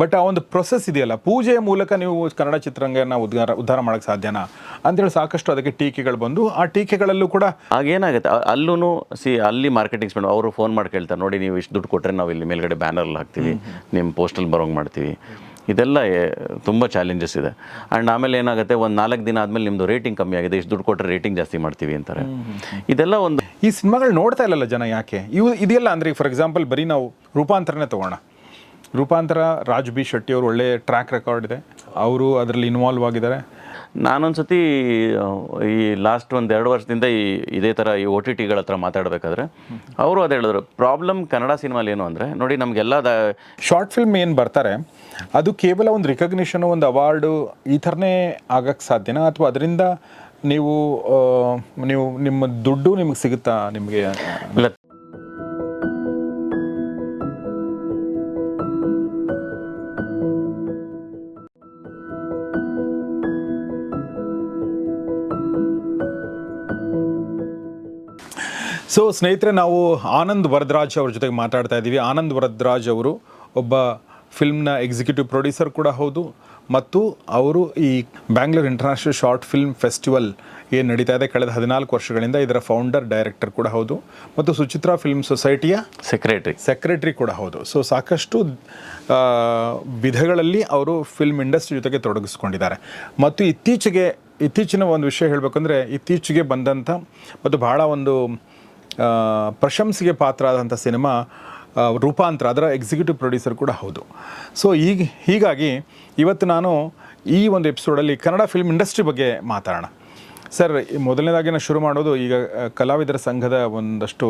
But ಆ ಒಂದು process ಇದೆಯಲ್ಲ ಪೂಜೆಯ ಮೂಲಕ ನೀವು ಕನ್ನಡ ಚಿತ್ರರಂಗನ ಉದ್ಧಾರ ಉದ್ಧಾರ ಮಾಡೋಕ್ಕೆ ಸಾಧ್ಯನಾ? ಅಂತೇಳಿ ಸಾಕಷ್ಟು ಅದಕ್ಕೆ ಟೀಕೆಗಳು ಬಂದು ಆ ಟೀಕೆಗಳಲ್ಲೂ ಕೂಡ ಆಗೇನಾಗುತ್ತೆ ಅಲ್ಲೂ ಸಿ ಅಲ್ಲಿ ಮಾರ್ಕೆಟಿಂಗ್ ಸ್ಪೆಂಡ್ ಅವರು ಫೋನ್ ಮಾಡಿ ಕೇಳ್ತಾರೆ ನೋಡಿ ನೀವು ಇಷ್ಟು ದುಡ್ಡು ಕೊಟ್ಟರೆ ನಾವು ಇಲ್ಲಿ ಮೇಲ್ಗಡೆ ಬ್ಯಾನರ್ ಹಾಕ್ತೀವಿ ನಿಮ್ಮ ಪೋಸ್ಟಲ್ ಬರೋಂಗೆ ಮಾಡ್ತೀವಿ. ಇದೆಲ್ಲ ತುಂಬ ಚಾಲೆಂಜಸ್ ಇದೆ. ಆ್ಯಂಡ್ ಆಮೇಲೆ ಏನಾಗುತ್ತೆ ಒಂದು ನಾಲ್ಕು ದಿನ ಆದಮೇಲೆ ನಿಮ್ಮದು ರೇಟಿಂಗ್ ಕಮ್ಮಿ ಆಗಿದೆ ಇಷ್ಟು ದುಡ್ಡು ಕೊಟ್ಟರೆ ರೇಟಿಂಗ್ ಜಾಸ್ತಿ ಮಾಡ್ತೀವಿ ಅಂತಾರೆ. ಇದೆಲ್ಲ ಒಂದು ಈ ಸಿನಿಮಾಗಳು ನೋಡ್ತಾ ಇಲ್ಲಲ್ಲ ಜನ ಯಾಕೆ? ಇವು ಇದೆಯಲ್ಲ ಅಂದರೆ ಫಾರ್ ಎಕ್ಸಾಂಪಲ್ ಬರೀ ನಾವು ರೂಪಾಂತರನೇ ತಗೋಣ. ರೂಪಾಂತರ ರಾಜ್ ಬಿ ಶೆಟ್ಟಿ ಅವರು ಒಳ್ಳೆ ಟ್ರ್ಯಾಕ್ ರೆಕಾರ್ಡ್ ಇದೆ. ಅವರು ಅದರಲ್ಲಿ ಇನ್ವಾಲ್ವ್ ಆಗಿದ್ದಾರೆ. ನಾನೊಂದ್ಸತಿ ಈ ಲಾಸ್ಟ್ ಒಂದು ಎರಡು ವರ್ಷದಿಂದ ಈ ಇದೇ ಥರ ಈ ಒ ಟಿ ಟಿಗಳ ಹತ್ರ ಮಾತಾಡಬೇಕಾದ್ರೆ ಅವರು ಅದು ಹೇಳಿದ್ರು ಪ್ರಾಬ್ಲಮ್ ಕನ್ನಡ ಸಿನಿಮಾಲಿ ಏನು ಅಂದರೆ ನೋಡಿ ನಮಗೆಲ್ಲ ದ ಶಾರ್ಟ್ ಫಿಲ್ಮ್ ಏನು ಬರ್ತಾರೆ ಅದು ಕೇವಲ ಒಂದು ರಿಕಗ್ನಿಷನು ಒಂದು ಅವಾರ್ಡು ಈ ಥರನೇ ಆಗಕ್ಕೆ ಸಾಧ್ಯನಾ? ಅಥವಾ ಅದರಿಂದ ನೀವು ನೀವು ನಿಮ್ಮ ದುಡ್ಡು ನಿಮಗೆ ಸಿಗುತ್ತಾ ನಿಮಗೆ? ಇಲ್ಲ ಸೊ ಸ್ನೇಹಿತರೆ ನಾವು ಆನಂದ್ ವರದರಾಜ್ ಅವ್ರ ಜೊತೆಗೆ ಮಾತಾಡ್ತಾ ಇದ್ದೀವಿ. ಆನಂದ್ ವರದರಾಜ್ ಅವರು ಒಬ್ಬ ಫಿಲ್ಮ್ನ ಎಕ್ಸಿಕ್ಯೂಟಿವ್ ಪ್ರೊಡ್ಯೂಸರ್ ಕೂಡ ಹೌದು. ಮತ್ತು ಅವರು ಈ Bangalore international short film festival ಏನು ನಡೀತಾ ಇದೆ ಕಳೆದ ಹದಿನಾಲ್ಕು ವರ್ಷಗಳಿಂದ ಇದರ ಫೌಂಡರ್ ಡೈರೆಕ್ಟರ್ ಕೂಡ ಹೌದು. ಮತ್ತು ಸುಚಿತ್ರಾ ಫಿಲ್ಮ್ ಸೊಸೈಟಿಯ ಸೆಕ್ರೆಟ್ರಿ ಸೆಕ್ರೆಟರಿ ಕೂಡ ಹೌದು. ಸೊ ಸಾಕಷ್ಟು ವಿಧಗಳಲ್ಲಿ ಅವರು ಫಿಲ್ಮ್ ಇಂಡಸ್ಟ್ರಿ ಜೊತೆಗೆ ತೊಡಗಿಸ್ಕೊಂಡಿದ್ದಾರೆ. ಮತ್ತು ಇತ್ತೀಚೆಗೆ ಇತ್ತೀಚಿನ ಒಂದು ವಿಷಯ ಹೇಳಬೇಕಂದ್ರೆ ಇತ್ತೀಚೆಗೆ ಬಂದಂಥ ಮತ್ತು ಬಹಳ ಒಂದು ಪ್ರಶಂಸೆಗೆ ಪಾತ್ರ ಆದಂಥ ಸಿನಿಮಾ ರೂಪಾಂತರ, ಅದರ ಎಕ್ಸಿಕ್ಯೂಟಿವ್ ಪ್ರೊಡ್ಯೂಸರ್ ಕೂಡ ಹೌದು. ಸೊ ಈಗ ಹೀಗಾಗಿ ಇವತ್ತು ನಾನು ಈ ಒಂದು ಎಪಿಸೋಡಲ್ಲಿ ಕನ್ನಡ ಫಿಲ್ಮ್ ಇಂಡಸ್ಟ್ರಿ ಬಗ್ಗೆ ಮಾತಾಡೋಣ. ಸರ್ ಮೊದಲನೇದಾಗಿ ನಾನು ಶುರು ಮಾಡೋದು ಈಗ ಕಲಾವಿದರ ಸಂಘದ ಒಂದಷ್ಟು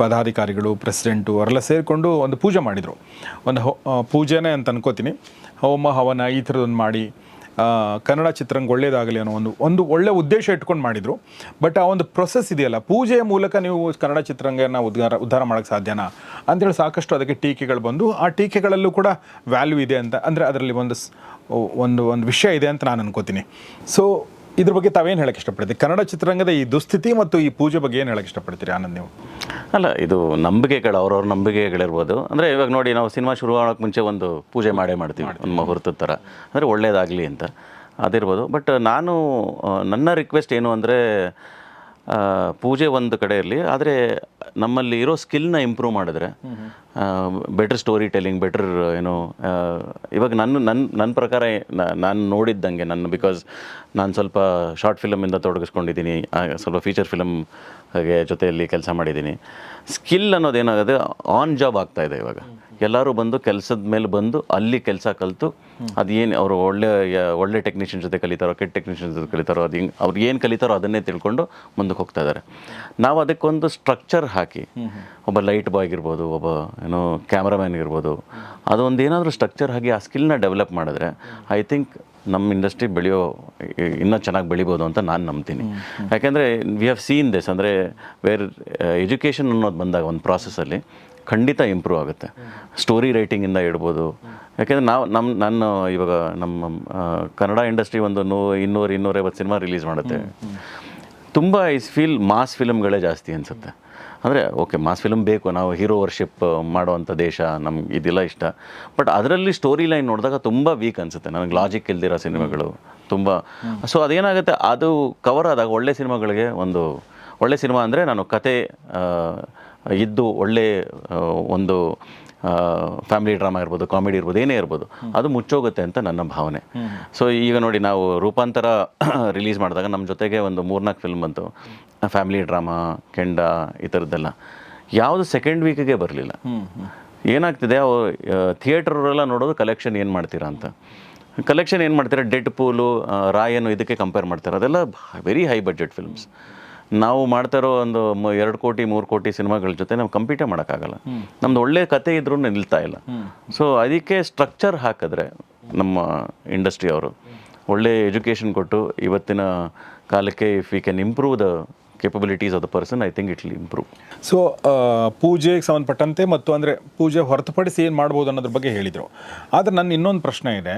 ಪದಾಧಿಕಾರಿಗಳು ಪ್ರೆಸಿಡೆಂಟು ಅವರೆಲ್ಲ ಸೇರಿಕೊಂಡು ಒಂದು ಪೂಜೆ ಮಾಡಿದರು. ಒಂದು ಹೊ ಪೂಜೆನೇ ಅಂತ ಅನ್ಕೋತೀನಿ. ಹೋಮ, ಹವನ ಈ ಥರದೊಂದು ಮಾಡಿ ಕನ್ನಡ ಚಿತ್ರರಂಗ ಒಳ್ಳೇದಾಗಲಿ ಅನ್ನೋ ಒಂದು ಒಂದು ಒಳ್ಳೆ ಉದ್ದೇಶ ಇಟ್ಕೊಂಡು ಮಾಡಿದರು. ಬಟ್ ಆ ಒಂದು ಪ್ರೊಸೆಸ್ ಇದೆಯಲ್ಲ, ಪೂಜೆಯ ಮೂಲಕ ನೀವು ಕನ್ನಡ ಚಿತ್ರರಂಗನ ಉದ್ಧಾರ ಉದ್ಧಾರ ಮಾಡೋಕ್ಕೆ ಸಾಧ್ಯನಾ? ಅಂತೇಳಿ ಸಾಕಷ್ಟು ಅದಕ್ಕೆ ಟೀಕೆಗಳು ಬಂದು, ಆ ಟೀಕೆಗಳಲ್ಲೂ ಕೂಡ ವ್ಯಾಲ್ಯೂ ಇದೆ ಅಂತ, ಅಂದರೆ ಅದರಲ್ಲಿ ಒಂದು ಒಂದು ಒಂದು ವಿಷಯ ಇದೆ ಅಂತ ನಾನು ಅನ್ಕೋತೀನಿ. ಸೊ ಇದ್ರ ಬಗ್ಗೆ ತಾವೇನು ಹೇಳಕ್ಕೆ ಇಷ್ಟಪಡ್ತೀರಿ? ಕನ್ನಡ ಚಿತ್ರರಂಗದ ಈ ದುಸ್ಥಿತಿ ಮತ್ತು ಈ ಪೂಜೆ ಬಗ್ಗೆ ಏನು ಹೇಳಕ್ಕೆ ಇಷ್ಟಪಡ್ತೀರಿ ಆನಂದ್ ನೀವು? ಅಲ್ಲ ಇದು ನಂಬಿಕೆಗಳು ಅವ್ರವ್ರ ನಂಬಿಕೆಗಳಿರ್ಬೋದು. ಅಂದರೆ ಇವಾಗ ನೋಡಿ ನಾವು ಸಿನಿಮಾ ಶುರು ಮಾಡೋಕ್ಕೆ ಮುಂಚೆ ಒಂದು ಪೂಜೆ ಮಾಡೇ ಮಾಡ್ತೀವಿ ಒಂದು ಮುಹೂರ್ತದ ಥರ ಅಂದರೆ ಒಳ್ಳೇದಾಗಲಿ ಅಂತ. ಅದಿರ್ಬೋದು. ಬಟ್ ನಾನು ನನ್ನ ರಿಕ್ವೆಸ್ಟ್ ಏನು ಅಂದರೆ ಪೂಜೆ ಒಂದು ಕಡೆ ಇರಲಿ ಆದರೆ ನಮ್ಮಲ್ಲಿ ಇರೋ ಸ್ಕಿಲ್ನ ಇಂಪ್ರೂವ್ ಮಾಡಿದ್ರೆ ಬೆಟರ್ ಸ್ಟೋರಿ ಟೆಲ್ಲಿಂಗ್ ಬೆಟರ್ ಏನು ಇವಾಗ ನನ್ನ ನನ್ನ ನನ್ನ ಪ್ರಕಾರ ನಾನು ನೋಡಿದ್ದಂಗೆ ನನ್ನ ಬಿಕಾಸ್ ನಾನು ಸ್ವಲ್ಪ ಶಾರ್ಟ್ ಫಿಲಮಿಂದ ತೊಡಗಿಸ್ಕೊಂಡಿದ್ದೀನಿ ಸ್ವಲ್ಪ ಫೀಚರ್ ಫಿಲಮ್ ಹಾಗೆ ಜೊತೆಯಲ್ಲಿ ಕೆಲಸ ಮಾಡಿದ್ದೀನಿ. ಸ್ಕಿಲ್ ಅನ್ನೋದೇನಾಗುತ್ತೆ ಆನ್ ಜಾಬ್ ಆಗ್ತಾಯಿದೆ ಇವಾಗ. ಎಲ್ಲರೂ ಬಂದು ಕೆಲಸದ ಮೇಲೆ ಬಂದು ಅಲ್ಲಿ ಕೆಲಸ ಕಲಿತು ಅದೇನು ಅವರು ಒಳ್ಳೆ ಒಳ್ಳೆ ಟೆಕ್ನಿಷಿಯನ್ ಜೊತೆ ಕಲಿತಾರೋ, ಕೆಟ್ಟ ಟೆಕ್ನಿಷಿಯನ್ ಜೊತೆ ಕಲಿತಾರೋ, ಅದು ಅವ್ರು ಏನು ಕಲಿತಾರೋ ಅದನ್ನೇ ತಿಳ್ಕೊಂಡು ಮುಂದಕ್ಕೆ ಹೋಗ್ತಾ ಇದ್ದಾರೆ ನಾವು ಅದಕ್ಕೊಂದು ಸ್ಟ್ರಕ್ಚರ್ ಹಾಕಿ, ಒಬ್ಬ ಲೈಟ್ ಬಾಯ್ ಇರ್ಬೋದು ಒಬ್ಬ, ಏನೋ ಕ್ಯಾಮ್ರಾಮ್ಯಾನ್ ಇರ್ಬೋದು ಅದೊಂದು ಏನಾದರೂ ಸ್ಟ್ರಕ್ಚರ್ ಹಾಕಿ ಆ ಸ್ಕಿಲ್ನ ಡೆವಲಪ್ ಮಾಡಿದ್ರೆ ಐ ಥಿಂಕ್ ನಮ್ಮ ಇಂಡಸ್ಟ್ರಿ ಬೆಳೆಯೋ ಇನ್ನೂ ಚೆನ್ನಾಗಿ ಬೆಳಿಬೋದು ಅಂತ ನಾನು ನಂಬ್ತೀನಿ. ಯಾಕೆಂದರೆ ವಿ ಹ್ಯಾವ್ ಸೀನ್ ದಿಸ್ ಅಂದರೆ ವೇರ್ ಎಜುಕೇಷನ್ ಅನ್ನೋದು ಬಂದಾಗ ಒಂದು ಪ್ರಾಸೆಸಲ್ಲಿ ಖಂಡಿತ ಇಂಪ್ರೂವ್ ಆಗುತ್ತೆ. ಸ್ಟೋರಿ ರೈಟಿಂಗಿಂದ ಇಡ್ಬೋದು. ಯಾಕೆಂದರೆ ನಾವು ನಮ್ಮ ನಾನು ಇವಾಗ ನಮ್ಮ ಕನ್ನಡ ಇಂಡಸ್ಟ್ರಿ ಒಂದು ನೂ, ಇನ್ನೂರು, ಇನ್ನೂರೈವತ್ತು ಸಿನಿಮಾ ರಿಲೀಸ್ ಮಾಡುತ್ತೆ. ತುಂಬ ಇಸ್ ಫೀಲ್, ಮಾಸ್ ಫಿಲಮ್ಗಳೇ ಜಾಸ್ತಿ ಅನಿಸುತ್ತೆ. ಅಂದರೆ ಓಕೆ, ಮಾಸ್ ಫಿಲಮ್ ಬೇಕು, ನಾವು ಹೀರೋ ವರ್ಷಿಪ್ ಮಾಡುವಂಥ ದೇಶ ನಮ್ಗೆ ಇದೆಲ್ಲ ಇಷ್ಟ. ಬಟ್ ಅದರಲ್ಲಿ ಸ್ಟೋರಿ ಲೈನ್ ನೋಡಿದಾಗ ತುಂಬ ವೀಕ್ ಅನಿಸುತ್ತೆ. ನನಗೆ ಲಾಜಿಕ್ ಇಲ್ದಿರೋ ಸಿನಿಮಾಗಳು ತುಂಬ. ಸೊ ಅದೇನಾಗುತ್ತೆ, ಅದು ಕವರ್ ಆದಾಗ ಒಳ್ಳೆ ಸಿನಿಮಾಗಳಿಗೆ ಒಂದು, ಒಳ್ಳೆ ಸಿನಿಮಾ ಅಂದರೆ ನಾನು ಕತೆ ಇದ್ದು ಒಳ್ಳೆ ಒಂದು ಫ್ಯಾಮಿಲಿ ಡ್ರಾಮಾ ಇರ್ಬೋದು ಕಾಮಿಡಿ ಇರ್ಬೋದು ಏನೇ ಇರ್ಬೋದು ಅದು ಮುಚ್ಚೋಗುತ್ತೆ ಅಂತ ನನ್ನ ಭಾವನೆ. ಸೊ ಈಗ ನೋಡಿ ನಾವು ರೂಪಾಂತರ ರಿಲೀಸ್ ಮಾಡಿದಾಗ ನಮ್ಮ ಜೊತೆಗೆ ಒಂದು ಮೂರ್ನಾಲ್ಕು ಫಿಲ್ಮ್ ಬಂತು. ಫ್ಯಾಮಿಲಿ ಡ್ರಾಮಾ ಕೆಂಡ ಈ ಥರದ್ದೆಲ್ಲ. ಯಾವುದು ಸೆಕೆಂಡ್ ವೀಕಿಗೆ ಬರಲಿಲ್ಲ. ಏನಾಗ್ತಿದೆ ಅವು ಥಿಯೇಟ್ರೆಲ್ಲ ನೋಡೋದು ಕಲೆಕ್ಷನ್ ಏನು ಮಾಡ್ತೀರಾ ಅಂತ. ಕಲೆಕ್ಷನ್ ಏನು ಮಾಡ್ತೀರಾ? ಡೆಡ್ ಪೂಲು ರಾಯನು ಇದಕ್ಕೆ ಕಂಪೇರ್ ಮಾಡ್ತಾರೆ? ಅದೆಲ್ಲ ವೆರಿ ಹೈ ಬಜೆಟ್ ಫಿಲ್ಮ್ಸ್ ನಾವು ಮಾಡ್ತಾ ಇರೋ ಒಂದು ಎರಡು ಕೋಟಿ ಮೂರು ಕೋಟಿ ಸಿನಿಮಾಗಳ ಜೊತೆ ನಾವು ಕಂಪೀಟೇ ಮಾಡೋಕ್ಕಾಗಲ್ಲ. ನಮ್ದು ಒಳ್ಳೆ ಕತೆ ಇದ್ರೂ ನಿಲ್ತಾ ಇಲ್ಲ. ಸೊ ಅದಕ್ಕೆ ಸ್ಟ್ರಕ್ಚರ್ ಹಾಕಿದ್ರೆ ನಮ್ಮ ಇಂಡಸ್ಟ್ರಿ ಅವರು ಒಳ್ಳೆ ಎಜುಕೇಷನ್ ಕೊಟ್ಟು ಇವತ್ತಿನ ಕಾಲಕ್ಕೆ if we can improve the capabilities of the person I think it will improve so ಪೂಜೆಗೆ ಸಂಬಂಧಪಟ್ಟಂತೆ ಮತ್ತು ಅಂದರೆ ಪೂಜೆ ಹೊರತುಪಡಿಸಿ ಏನು ಮಾಡ್ಬೋದು ಅನ್ನೋದ್ರ ಬಗ್ಗೆ ಹೇಳಿದರು. ಆದರೆ ನನ್ನ ಇನ್ನೊಂದು ಪ್ರಶ್ನೆ ಇದೆ.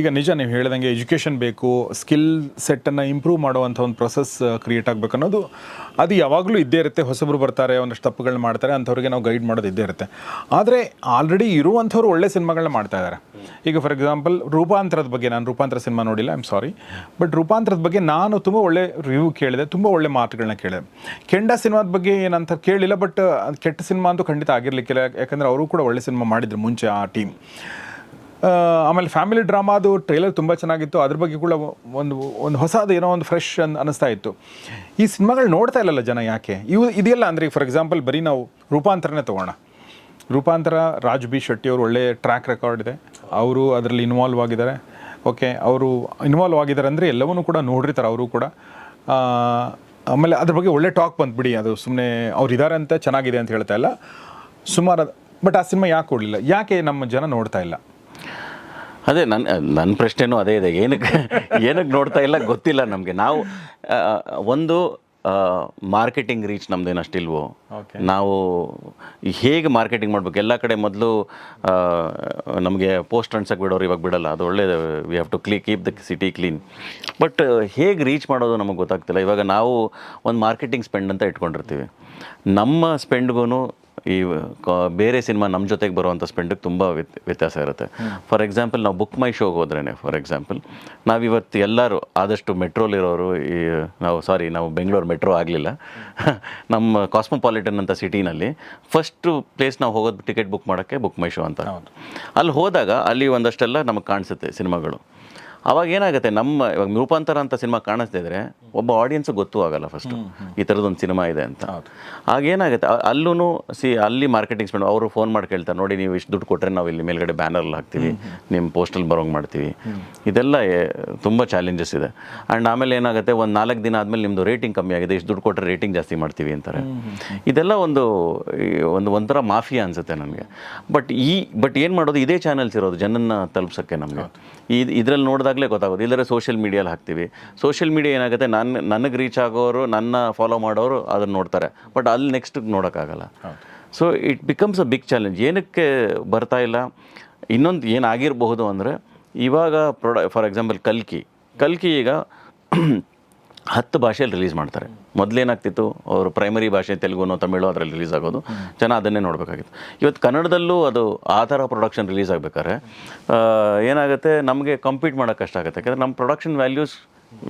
ಈಗ ನಿಜ ನೀವು ಹೇಳಿದಂಗೆ ಎಜುಕೇಷನ್ ಬೇಕು ಸ್ಕಿಲ್ ಸೆಟ್ಟನ್ನು ಇಂಪ್ರೂವ್ ಮಾಡುವಂಥ ಒಂದು ಪ್ರೊಸೆಸ್ ಕ್ರಿಯೇಟ್ ಆಗಬೇಕು ಅನ್ನೋದು ಅದು ಯಾವಾಗಲೂ ಇದ್ದೇ ಇರುತ್ತೆ. ಹೊಸಬರು ಬರ್ತಾರೆ, ಒಂದಷ್ಟು ತಪ್ಪುಗಳನ್ನ ಮಾಡ್ತಾರೆ, ಅಂಥವ್ರಿಗೆ ನಾವು ಗೈಡ್ ಮಾಡೋದು ಇದ್ದೇ ಇರುತ್ತೆ. ಆದರೆ ಆಲ್ರೆಡಿ ಇರುವಂಥವ್ರು ಒಳ್ಳೆ ಸಿನಿಮಾಗಳನ್ನ ಮಾಡ್ತಾ ಇದ್ದಾರೆ ಈಗ ಫಾರ್ ಎಕ್ಸಾಂಪಲ್ ರೂಪಾಂತರದ ಬಗ್ಗೆ ನಾನು ರೂಪಾಂತರ ಸಿನಿಮಾ ನೋಡಿಲ್ಲ ಐ ಆಮ್ ಸಾರಿ ಬಟ್ ರೂಪಾಂತರದ ಬಗ್ಗೆ ನಾನು ತುಂಬ ಒಳ್ಳೆ ರಿವ್ಯೂ ಕೇಳಿದೆ, ತುಂಬ ಒಳ್ಳೆ ಮಾತುಗಳನ್ನ ಕೇಳಿದೆ ಕೆಂಡ ಸಿನಿಮಾದ ಬಗ್ಗೆ ಏನಂತ ಕೇಳಿಲ್ಲ ಬಟ್ ಕೆಟ್ಟ ಸಿನಿಮಾ ಅಂತೂ ಖಂಡಿತ ಆಗಿರ್ಲಿಕ್ಕಿಲ್ಲ. ಯಾಕಂದರೆ ಅವರು ಕೂಡ ಒಳ್ಳೆ ಸಿನಿಮಾ ಮಾಡಿದ್ರು ಮುಂಚೆ ಆ ಟೀಮ್ ಆಮೇಲೆ ಫ್ಯಾಮಿಲಿ ಡ್ರಾಮಾದು ಟ್ರೈಲರ್ ತುಂಬ ಚೆನ್ನಾಗಿತ್ತು. ಅದ್ರ ಬಗ್ಗೆ ಕೂಡ ಒಂದು ಒಂದು ಹೊಸದು ಏನೋ ಒಂದು ಫ್ರೆಶ್ ಅನ್ ಅನ್ನಿಸ್ತಾ ಇತ್ತು. ಈ ಸಿನಿಮಾಗಳು ನೋಡ್ತಾ ಇಲ್ಲಲ್ಲ ಜನ ಯಾಕೆ? ಇವು ಇದೆಯಲ್ಲ ಅಂದರೆ ಫಾರ್ ಎಕ್ಸಾಂಪಲ್ ಬರೀ ನಾವು ರೂಪಾಂತರನೇ ತೊಗೋಣ. ರೂಪಾಂತರ, ರಾಜ್ ಬಿ ಶೆಟ್ಟಿ ಅವರು ಒಳ್ಳೆ ಟ್ರ್ಯಾಕ್ ರೆಕಾರ್ಡ್ ಇದೆ. ಅವರು ಅದರಲ್ಲಿ ಇನ್ವಾಲ್ವ್ ಆಗಿದ್ದಾರೆ. ಓಕೆ ಅವರು ಇನ್ವಾಲ್ವ್ ಆಗಿದ್ದಾರೆ ಅಂದರೆ ಎಲ್ಲವನ್ನೂ ಕೂಡ ನೋಡಿರ್ತಾರೆ ಅವರು ಕೂಡ. ಆಮೇಲೆ ಅದ್ರ ಬಗ್ಗೆ ಒಳ್ಳೆ ಟಾಕ್ ಬಂದ್ಬಿಡಿ ಅದು ಸುಮ್ಮನೆ ಅವ್ರು ಇದ್ದಾರೆ ಅಂತ ಚೆನ್ನಾಗಿದೆ ಅಂತ ಹೇಳ್ತಾ ಇಲ್ಲ. ಸುಮಾರು ಬಟ್ ಆ ಸಿನಿಮಾ ಯಾಕೆ ಕೊಡಲಿಲ್ಲ ಯಾಕೆ ನಮ್ಮ ಜನ ನೋಡ್ತಾ ಇಲ್ಲ? ಅದೇ ನನ್ನ ನನ್ನ ಪ್ರಶ್ನೆನೂ ಅದೇ ಇದೆ. ಏನಕ್ಕೆ ಏನಕ್ಕೆ ನೋಡ್ತಾ ಇಲ್ಲ ಗೊತ್ತಿಲ್ಲ ನಮಗೆ. ನಾವು ಒಂದು ಮಾರ್ಕೆಟಿಂಗ್ ರೀಚ್ ನಮ್ದೇನು ಅಷ್ಟಿಲ್ವೋ. ನಾವು ಹೇಗೆ ಮಾರ್ಕೆಟಿಂಗ್ ಮಾಡ್ಬೇಕು? ಎಲ್ಲ ಕಡೆ ಮೊದಲು ನಮಗೆ ಪೋಸ್ಟ್ ಅನ್ಸಕ್ಕೆ ಬಿಡೋರು ಇವಾಗ ಬಿಡಲ್ಲ. ಅದು ಒಳ್ಳೇದು. We have to clean keep the city clean but ಹೇಗೆ ರೀಚ್ ಮಾಡೋದು ನಮಗೆ ಗೊತ್ತಾಗ್ತಿಲ್ಲ. ಇವಾಗ ನಾವು ಒಂದು ಮಾರ್ಕೆಟಿಂಗ್ ಸ್ಪೆಂಡ್ ಅಂತ ಇಟ್ಕೊಂಡಿರ್ತೀವಿ. ನಮ್ಮ ಸ್ಪೆಂಡ್ಗೂ ಈ ಬೇರೆ ಸಿನಿಮಾ ನಮ್ಮ ಜೊತೆಗೆ ಬರುವಂಥ ಸ್ಪೆಂಡಿಗೆ ತುಂಬ ವ್ಯತ್ ವ್ಯತ್ಯಾಸ ಇರುತ್ತೆ. ಫಾರ್ ಎಕ್ಸಾಂಪಲ್ ನಾವು ಬುಕ್ ಮೈ ಶೋಗೆ ಹೋದ್ರೇ ಫಾರ್ ಎಕ್ಸಾಂಪಲ್ ನಾವಿವತ್ತು ಎಲ್ಲರೂ ಆದಷ್ಟು ಮೆಟ್ರೋಲಿರೋರು ಈ ನಾವು ಸಾರಿ ನಾವು ಬೆಂಗಳೂರು ಮೆಟ್ರೋ ಆಗಲಿಲ್ಲ. ನಮ್ಮ ಕಾಸ್ಮೋಪಾಲಿಟನ್ ಅಂತ ಸಿಟಿನಲ್ಲಿ ಫಸ್ಟು ಪ್ಲೇಸ್ ನಾವು ಹೋಗೋದು ಟಿಕೆಟ್ ಬುಕ್ ಮಾಡೋಕ್ಕೆ ಬುಕ್ ಮೈ ಶೋ ಅಂತ. ಅಲ್ಲಿ ಹೋದಾಗ ಅಲ್ಲಿ ಒಂದಷ್ಟೆಲ್ಲ ನಮಗೆ ಕಾಣಿಸುತ್ತೆ ಸಿನಿಮಾಗಳು. ಅವಾಗ ಏನಾಗುತ್ತೆ ನಮ್ಮ ಇವಾಗ ರೂಪಾಂತರ ಅಂತ ಸಿನಿಮಾ ಕಾಣಿಸ್ತಿದ್ರೆ ಒಬ್ಬ ಆಡಿಯನ್ಸ್ ಗೊತ್ತೂ ಆಗಲ್ಲ ಫಸ್ಟು ಈ ಥರದೊಂದು ಸಿನಿಮಾ ಇದೆ ಅಂತ. ಆಗ ಏನಾಗುತ್ತೆ ಅಲ್ಲೂ ಸಿ ಅಲ್ಲಿ ಮಾರ್ಕೆಟಿಂಗ್ ಸ್ಪೆಂಡ್ ಅವರು ಫೋನ್ ಮಾಡಿ ಕೇಳ್ತಾರೆ ನೋಡಿ ನೀವು ಇಷ್ಟು ದುಡ್ಡು ಕೊಟ್ಟರೆ ನಾವು ಇಲ್ಲಿ ಮೇಲ್ಗಡೆ ಬ್ಯಾನರ್ಲ್ಲಿ ಹಾಕ್ತೀವಿ ನಿಮ್ಮ ಪೋಸ್ಟಲ್ಲಿ ಬರೋಂಗೆ ಮಾಡ್ತೀವಿ. ಇದೆಲ್ಲ ತುಂಬ ಚಾಲೆಂಜಸ್ ಇದೆ. ಆ್ಯಂಡ್ ಆಮೇಲೆ ಏನಾಗುತ್ತೆ ಒಂದು ನಾಲ್ಕು ದಿನ ಆದಮೇಲೆ ನಿಮ್ಮದು ರೇಟಿಂಗ್ ಕಮ್ಮಿ ಆಗಿದೆ ಇಷ್ಟು ದುಡ್ಡು ಕೊಟ್ಟರೆ ರೇಟಿಂಗ್ ಜಾಸ್ತಿ ಮಾಡ್ತೀವಿ ಅಂತಾರೆ. ಇದೆಲ್ಲ ಒಂದು ಒಂದು ಒಂಥರ ಮಾಫಿಯಾ ಅನಿಸುತ್ತೆ ನನಗೆ. ಬಟ್ ಈ ಬಟ್ ಏನು ಮಾಡೋದು ಇದೇ ಚಾನಲ್ಸ್ ಇರೋದು ಜನನ್ನ ತಲುಪ್ಸೋಕ್ಕೆ ನಮಗೆ. ಇದರಲ್ಲಿ ಇದ್ರಲ್ಲಿ ನೋಡಿದಾಗಲೇ ಗೊತ್ತಾಗೋದು. ಇಲ್ಲದ್ರೆ ಸೋಷಿಯಲ್ ಮೀಡಿಯಲ್ಲಿ ಹಾಕ್ತೀವಿ. ಸೋಷಿಯಲ್ ಮೀಡಿಯಾ ಏನಾಗುತ್ತೆ? ನನ್ನ ನನಗೆ ರೀಚ್ ಆಗೋರು ನನ್ನ ಫಾಲೋ ಮಾಡೋರು ಅದನ್ನು ನೋಡ್ತಾರೆ. ಬಟ್ ಅಲ್ಲಿ next ನೋಡೋಕ್ಕಾಗಲ್ಲ. So it becomes a big challenge ಏನಕ್ಕೆ ಬರ್ತಾ ಇಲ್ಲ? ಇನ್ನೊಂದು ಏನಾಗಿರಬಹುದು ಅಂದರೆ ಇವಾಗ ಪ್ರೊಡ ಫಾರ್ ಎಕ್ಸಾಂಪಲ್ ಕಲ್ಕಿ ಕಲ್ಕಿ ಈಗ ಹತ್ತು ಭಾಷೆಯಲ್ಲಿ ರಿಲೀಸ್ ಮಾಡ್ತಾರೆ. ಮೊದಲೇನಾಗ್ತಿತ್ತು ಅವರು ಪ್ರೈಮರಿ ಭಾಷೆ ತೆಲುಗುನೋ ತಮಿಳು ಅದರಲ್ಲಿ ರಿಲೀಸ್ ಆಗೋದು. ಜನ ಅದನ್ನೇ ನೋಡಬೇಕಾಗಿತ್ತು. ಇವತ್ತು ಕನ್ನಡದಲ್ಲೂ ಅದು ಆ ಥರ ಪ್ರೊಡಕ್ಷನ್ ರಿಲೀಸ್ ಆಗಬೇಕಾದ್ರೆ ಏನಾಗುತ್ತೆ ನಮಗೆ ಕಂಪೀಟ್ ಮಾಡೋಕ್ಕೆ ಕಷ್ಟ ಆಗುತ್ತೆ. ಯಾಕಂದರೆ ನಮ್ಮ production values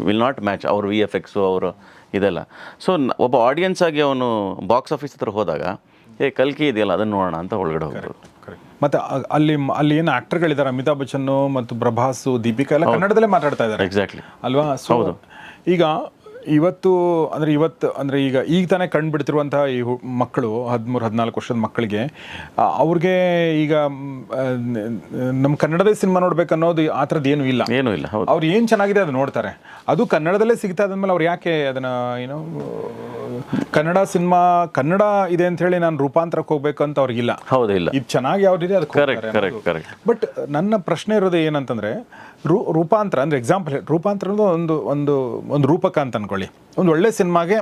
will not match ಅವ್ರ ವಿ ಎಫ್ ಎಕ್ಸು ಅವರು ಇದೆಲ್ಲ. ಸೊ ಒಬ್ಬ ಆಡಿಯನ್ಸ್ ಆಗಿ ಅವನು ಬಾಕ್ಸ್ ಆಫೀಸ್ ಹತ್ರ ಹೋದಾಗ ಏ ಕಲ್ಕಿ ಇದೆಯಲ್ಲ ಅದನ್ನು ನೋಡೋಣ ಅಂತ ಒಳಗಡೆ ಹೋಗ್ಬೋದು ಮತ್ತೆ ಅಲ್ಲಿ ಅಲ್ಲಿ ಏನು ಆಕ್ಟರ್ಗಳಿದ್ದಾರೆ ಅಮಿತಾಬ್ ಬಚ್ಚನ್ ಮತ್ತು ಪ್ರಭಾಸು ದೀಪಿಕಾ ಎಲ್ಲ ಕನ್ನಡದಲ್ಲೇ ಮಾತಾಡ್ತಾ ಇದ್ದಾರೆ ಎಕ್ಸಾಕ್ಟ್ಲಿ ಅಲ್ವಾ? ಹೌದು. ಈಗ ಇವತ್ತು ಅಂದರೆ ಇವತ್ತು ಅಂದರೆ ಈಗ ಈಗ ತಾನೇ ಕಂಡುಬಿಡ್ತಿರುವಂಥ ಈ ಹು- ಮಕ್ಕಳು ಹದಿಮೂರು ಹದಿನಾಲ್ಕು ವರ್ಷದ ಮಕ್ಕಳಿಗೆ ಅವ್ರಿಗೆ ಈಗ ನಮ್ಮ ಕನ್ನಡದ ಸಿನಿಮಾ ನೋಡ್ಬೇಕು ಅನ್ನೋದು ಆ ಥರದ್ದು ಏನೂ ಇಲ್ಲ. ಏನೂ ಇಲ್ಲ ಅವ್ರು ಏನು ಚೆನ್ನಾಗಿದೆ ಅದು ನೋಡ್ತಾರೆ. ಅದು ಕನ್ನಡದಲ್ಲೇ ಸಿಗ್ತಾ ಇದ್ಮೇಲೆ ಅವ್ರು ಯಾಕೆ ಅದನ್ನು ಏನು ಕನ್ನಡ ಸಿನಿಮಾ ಕನ್ನಡ ಇದೆ ಅಂತ ಹೇಳಿ ನಾನು ರೂಪಾಂತರಕ್ಕೆ ಹೋಗ್ಬೇಕು ಅಂತ ಅವ್ರಿಗಿಲ್ಲ. ಹೌದು ಇಲ್ಲ. ಇದು ಚೆನ್ನಾಗಿ ಯಾವ್ದಿದೆ ಅದು ಕರೆಕ್ಟ್ ಕರೆಕ್ಟ್ ಕರೆಕ್ಟ್ ಬಟ್ ನನ್ನ ಪ್ರಶ್ನೆ ಇರೋದು ಏನಂತಂದ್ರೆ ರೂ, ರೂಪಾಂತರ, ಅಂದರೆ ಎಕ್ಸಾಂಪಲ್ ರೂಪಾಂತರ ಒಂದು ಒಂದು ಒಂದು ರೂಪಕ ಅಂತ ಅನ್ಕೊಳ್ಳಿ. ಒಂದು ಒಳ್ಳೆ ಸಿನಿಮಾಗೆ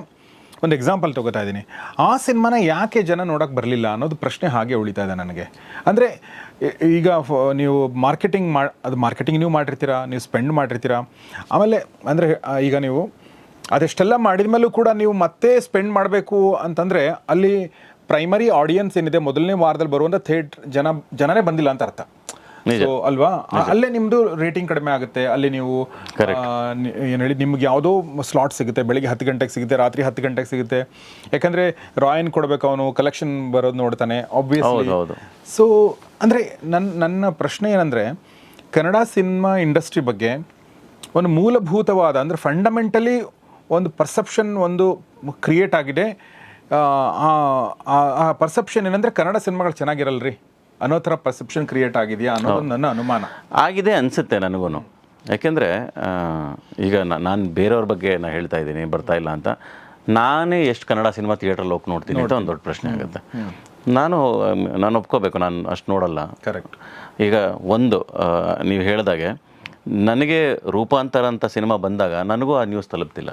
ಒಂದು ಎಕ್ಸಾಂಪಲ್ ತಗೋತಾ ಇದ್ದೀನಿ. ಆ ಸಿನಿಮಾನ ಯಾಕೆ ಜನ ನೋಡೋಕೆ ಬರಲಿಲ್ಲ ಅನ್ನೋದು ಪ್ರಶ್ನೆ ಹಾಗೆ ಉಳಿತಾ ಇದೆ ನನಗೆ. ಅಂದರೆ ಈಗ ನೀವು ಮಾರ್ಕೆಟಿಂಗ್ ಮಾ, ಅದು ಮಾರ್ಕೆಟಿಂಗ್ ನೀವು ಮಾಡಿರ್ತೀರಾ, ನೀವು ಸ್ಪೆಂಡ್ ಮಾಡಿರ್ತೀರಾ. ಆಮೇಲೆ, ಅಂದರೆ ಈಗ ನೀವು ಅದೆಷ್ಟೆಲ್ಲ ಮಾಡಿದ ಮೇಲೂ ಕೂಡ ನೀವು ಮತ್ತೆ ಸ್ಪೆಂಡ್ ಮಾಡಬೇಕು ಅಂತಂದರೆ ಅಲ್ಲಿ ಪ್ರೈಮರಿ ಆಡಿಯನ್ಸ್ ಏನಿದೆ, ಮೊದಲನೇ ವಾರದಲ್ಲಿ ಬರುವಂಥ ಥಿಯೇಟ್ರ್ ಜನ ಜನನೇ ಬಂದಿಲ್ಲ ಅಂತ ಅರ್ಥ. ಸೊ ಅಲ್ವಾ? ಅಲ್ಲೇ ನಿಮ್ದು ರೇಟಿಂಗ್ ಕಡಿಮೆ ಆಗುತ್ತೆ. ಅಲ್ಲಿ ನೀವು ಏನು ಹೇಳಿ ನಿಮ್ಗೆ ಯಾವುದೋ ಸ್ಲಾಟ್ ಸಿಗುತ್ತೆ. ಬೆಳಿಗ್ಗೆ ಹತ್ತು ಗಂಟೆಗೆ ಸಿಗುತ್ತೆ ರಾತ್ರಿ ಹತ್ತು ಗಂಟೆಗೆ ಸಿಗುತ್ತೆ. ಯಾಕಂದ್ರೆ ರಾಯನ್ ಕೊಡ್ಬೇಕು ಅವನು ಕಲೆಕ್ಷನ್ ಬರೋದು ನೋಡ್ತಾನೆ ಆಬ್ವಿಯಸ್ಲಿ. ಸೊ ಅಂದ್ರೆ ನನ್ನ ನನ್ನ ಪ್ರಶ್ನೆ ಏನಂದ್ರೆ ಕನ್ನಡ ಸಿನಿಮಾ ಇಂಡಸ್ಟ್ರಿ ಬಗ್ಗೆ ಒಂದು ಮೂಲಭೂತವಾದ ಅಂದ್ರೆ ಫಂಡಮೆಂಟಲಿ ಒಂದು ಪರ್ಸೆಪ್ಷನ್ ಒಂದು ಕ್ರಿಯೇಟ್ ಆಗಿದೆ. ಆ ಪರ್ಸೆಪ್ಷನ್ ಏನಂದ್ರೆ ಕನ್ನಡ ಸಿನಿಮಾಗಳು ಚೆನ್ನಾಗಿರಲ್ರಿ. ಅನ್ನೋ ಥರ ಪರ್ಸೆಪ್ಷನ್ ಕ್ರಿಯೇಟ್ ಆಗಿದೆಯಾ ಅನ್ನೋದು ನನ್ನ ಅನುಮಾನ. ಆಗಿದೆ ಅನಿಸುತ್ತೆ ನನಗೂ ಯಾಕೆಂದರೆ ಈಗ ನಾನು ಬೇರೆಯವ್ರ ಬಗ್ಗೆ ನಾನು ಹೇಳ್ತಾ ಇದ್ದೀನಿ ಬರ್ತಾ ಇಲ್ಲ ಅಂತ. ನಾನೇ ಎಷ್ಟು ಕನ್ನಡ ಸಿನಿಮಾ ಥಿಯೇಟ್ರಲ್ಲಿ ಹೋಗಿ ನೋಡ್ತೀನಿ ಅಂತ ಒಂದು ದೊಡ್ಡ ಪ್ರಶ್ನೆ ಆಗುತ್ತೆ. ನಾನು ನಾನು ಒಪ್ಕೋಬೇಕು ನಾನು ಅಷ್ಟು ನೋಡಲ್ಲ. ಕರೆಕ್ಟ್ ಈಗ ಒಂದು ನೀವು ಹೇಳಿದಾಗೆ ನನಗೆ ರೂಪಾಂತರ ಅಂತ ಸಿನಿಮಾ ಬಂದಾಗ ನನಗೂ ಆ ನ್ಯೂಸ್ ತಲುಪ್ತಿಲ್ಲ.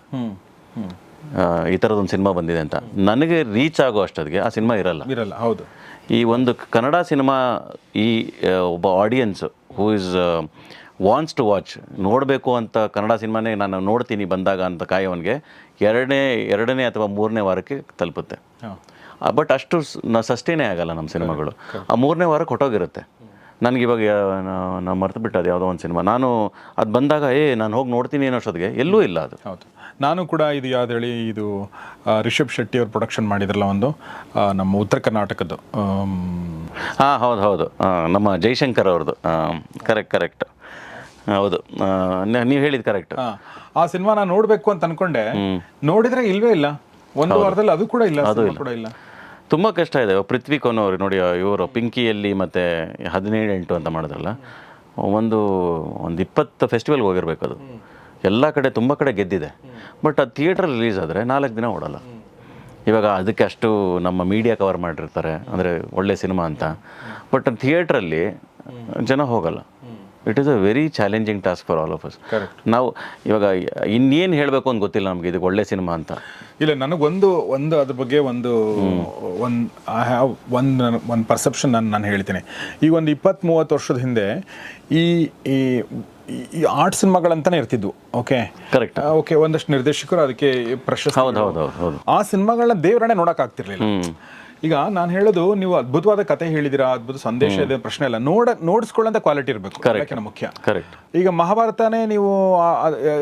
ಈ ಥರದೊಂದು ಸಿನಿಮಾ ಬಂದಿದೆ ಅಂತ. ನನಗೆ ರೀಚ್ ಆಗೋ ಅಷ್ಟೊತ್ತಿಗೆ ಆ ಸಿನಿಮಾ ಇರಲ್ಲ. ಇರಲ್ಲ ಹೌದು. ಈ ಒಂದು ಕನ್ನಡ ಸಿನಿಮಾ ಈ ಒಬ್ಬ audience who is wants to watch ನೋಡಬೇಕು ಅಂತ ಕನ್ನಡ ಸಿನಿಮಾನೇ ನಾನು ನೋಡ್ತೀನಿ ಬಂದಾಗ ಅಂತ ಕಾಯೋವನಿಗೆ ಎರಡನೇ ಎರಡನೇ ಅಥವಾ ಮೂರನೇ ವಾರಕ್ಕೆ ತಲುಪುತ್ತೆ. ಬಟ್ ಅಷ್ಟು ಸಸ್ಟೇನೇ ಆಗಲ್ಲ ನಮ್ಮ ಸಿನಿಮಾಗಳು. ಆ ಮೂರನೇ ವಾರಕ್ಕೆ ಹೊಟ್ಟೋಗಿರುತ್ತೆ. ನನಗೆ ಇವಾಗ ನಾನು ಮರ್ತು ಬಿಟ್ಟು ಅದು ಯಾವುದೋ ಒಂದು ಸಿನಿಮಾ. ನಾನು ಅದು ಬಂದಾಗ ಏ ನಾನು ಹೋಗಿ ನೋಡ್ತೀನಿ ಅನ್ನೋ ಅಷ್ಟೊತ್ತಿಗೆ ಎಲ್ಲೂ ಇಲ್ಲ ಅದು. ನಾನು ಕೂಡ ಇದು ಯಾವ್ದು ಹೇಳಿ ಇದು ರಿಷಬ್ ಶೆಟ್ಟಿ ಅವ್ರು ಪ್ರೊಡಕ್ಷನ್ ಮಾಡಿದ್ರಲ್ಲ ಒಂದು ನಮ್ಮ ಉತ್ತರ ಕರ್ನಾಟಕದ್ದು. ಹಾಂ ಹೌದು ಹೌದು. ನಮ್ಮ ಜೈಶಂಕರ್ ಅವ್ರದ್ದು ಕರೆಕ್ಟ್ ಕರೆಕ್ಟ್ ಹೌದು. ನೀವು ಹೇಳಿದ ಕರೆಕ್ಟ್ ಆ, ಆ ಸಿನಿಮಾ ನಾನು ನೋಡಬೇಕು ಅಂತ ಅನ್ಕೊಂಡೆ. ನೋಡಿದ್ರೆ ಇಲ್ವೇ ಇಲ್ಲ. ಒಂದು ವಾರದಲ್ಲಿ ಅದು ಕೂಡ ಇಲ್ಲ ಅದು ಕೂಡ ಇಲ್ಲ. ತುಂಬ ಕಷ್ಟ ಇದೆ. ಪೃಥ್ವಿ ಕೋನ್ ಅವರು ನೋಡಿ ಇವರು ಪಿಂಕಿಯಲ್ಲಿ ಮತ್ತು ಹದಿನೇಳು ಎಂಟು ಅಂತ ಮಾಡಿದ್ರಲ್ಲ ಒಂದು ಒಂದು ಇಪ್ಪತ್ತು ಫೆಸ್ಟಿವಲ್ಗೆ ಹೋಗಿರ್ಬೇಕು ಅದು. ಎಲ್ಲ ಕಡೆ ತುಂಬ ಕಡೆ ಗೆದ್ದಿದೆ. ಬಟ್ ಅದು ಥಿಯೇಟರ್ ರಿಲೀಸ್ ಆದರೆ ನಾಲ್ಕು ದಿನ ಓಡಲ್ಲ. ಇವಾಗ ಅದಕ್ಕೆ ಅಷ್ಟು ನಮ್ಮ ಮೀಡಿಯಾ ಕವರ್ ಮಾಡಿರ್ತಾರೆ. ಅಂದರೆ ಒಳ್ಳೆ ಸಿನಿಮಾ ಅಂತ. ಬಟ್ ಥಿಯೇಟ್ರಲ್ಲಿ ಜನ ಹೋಗಲ್ಲ. It is a very challenging task for all of us. ನಾವು ಇವಾಗ ಇನ್ನೇನು ಹೇಳಬೇಕು ಅಂತ ಗೊತ್ತಿಲ್ಲ ನಮಗೆ ಇದು ಒಳ್ಳೆ ಸಿನಿಮಾ ಅಂತ. ಇಲ್ಲ ನನಗೊಂದು ಒಂದು ಅದ್ರ ಬಗ್ಗೆ ಒಂದು ಒಂದು ಐ ಹ್ಯಾವ್ ಒಂದು ಒಂದು ಪರ್ಸೆಪ್ಷನ್ ನಾನು ನಾನು ಹೇಳ್ತೀನಿ. ಈಗ ಒಂದು ಇಪ್ಪತ್ತ್ ಮೂವತ್ತು ವರ್ಷದ ಹಿಂದೆ ಈ ಈ ಈ ಆರ್ಟ್ ಸಿನಿಮಾಗಳಂತಾನೆ ಇರ್ತಿದ್ವು ಓಕೆ ಕರೆಕ್ಟ್ ಓಕೆ ಒಂದಷ್ಟು ನಿರ್ದೇಶಕರು ಅದಕ್ಕೆ ಪ್ರಶಸ್ತಿ ಹೌದು ಹೌದು ಹೌದು ಹೌದು. ಆ ಸಿನಿಮಾಗಳನ್ನ ದೇವರಣೆ ನೋಡಕ್ ಆಗ್ತಿರ್ಲಿಲ್ಲ. ಈಗ ನಾನು ಹೇಳೋದು ನೀವು ಅದ್ಭುತವಾದ ಕತೆ ಹೇಳಿದಿರಾ ಅದ್ಭುತ ಸಂದೇಶ ಇದೆ ಪ್ರಶ್ನೆ ಇಲ್ಲ. ನೋಡ ನೋಡಿಸ್ಕೊಳ್ಳೋಂಥ ಕ್ವಾಲಿಟಿ ಇರಬೇಕು. ಅದಕ್ಕೆ ಮುಖ್ಯ. ಕರೆಕ್ಟ್ ಈಗ ಮಹಾಭಾರತನೇ ನೀವು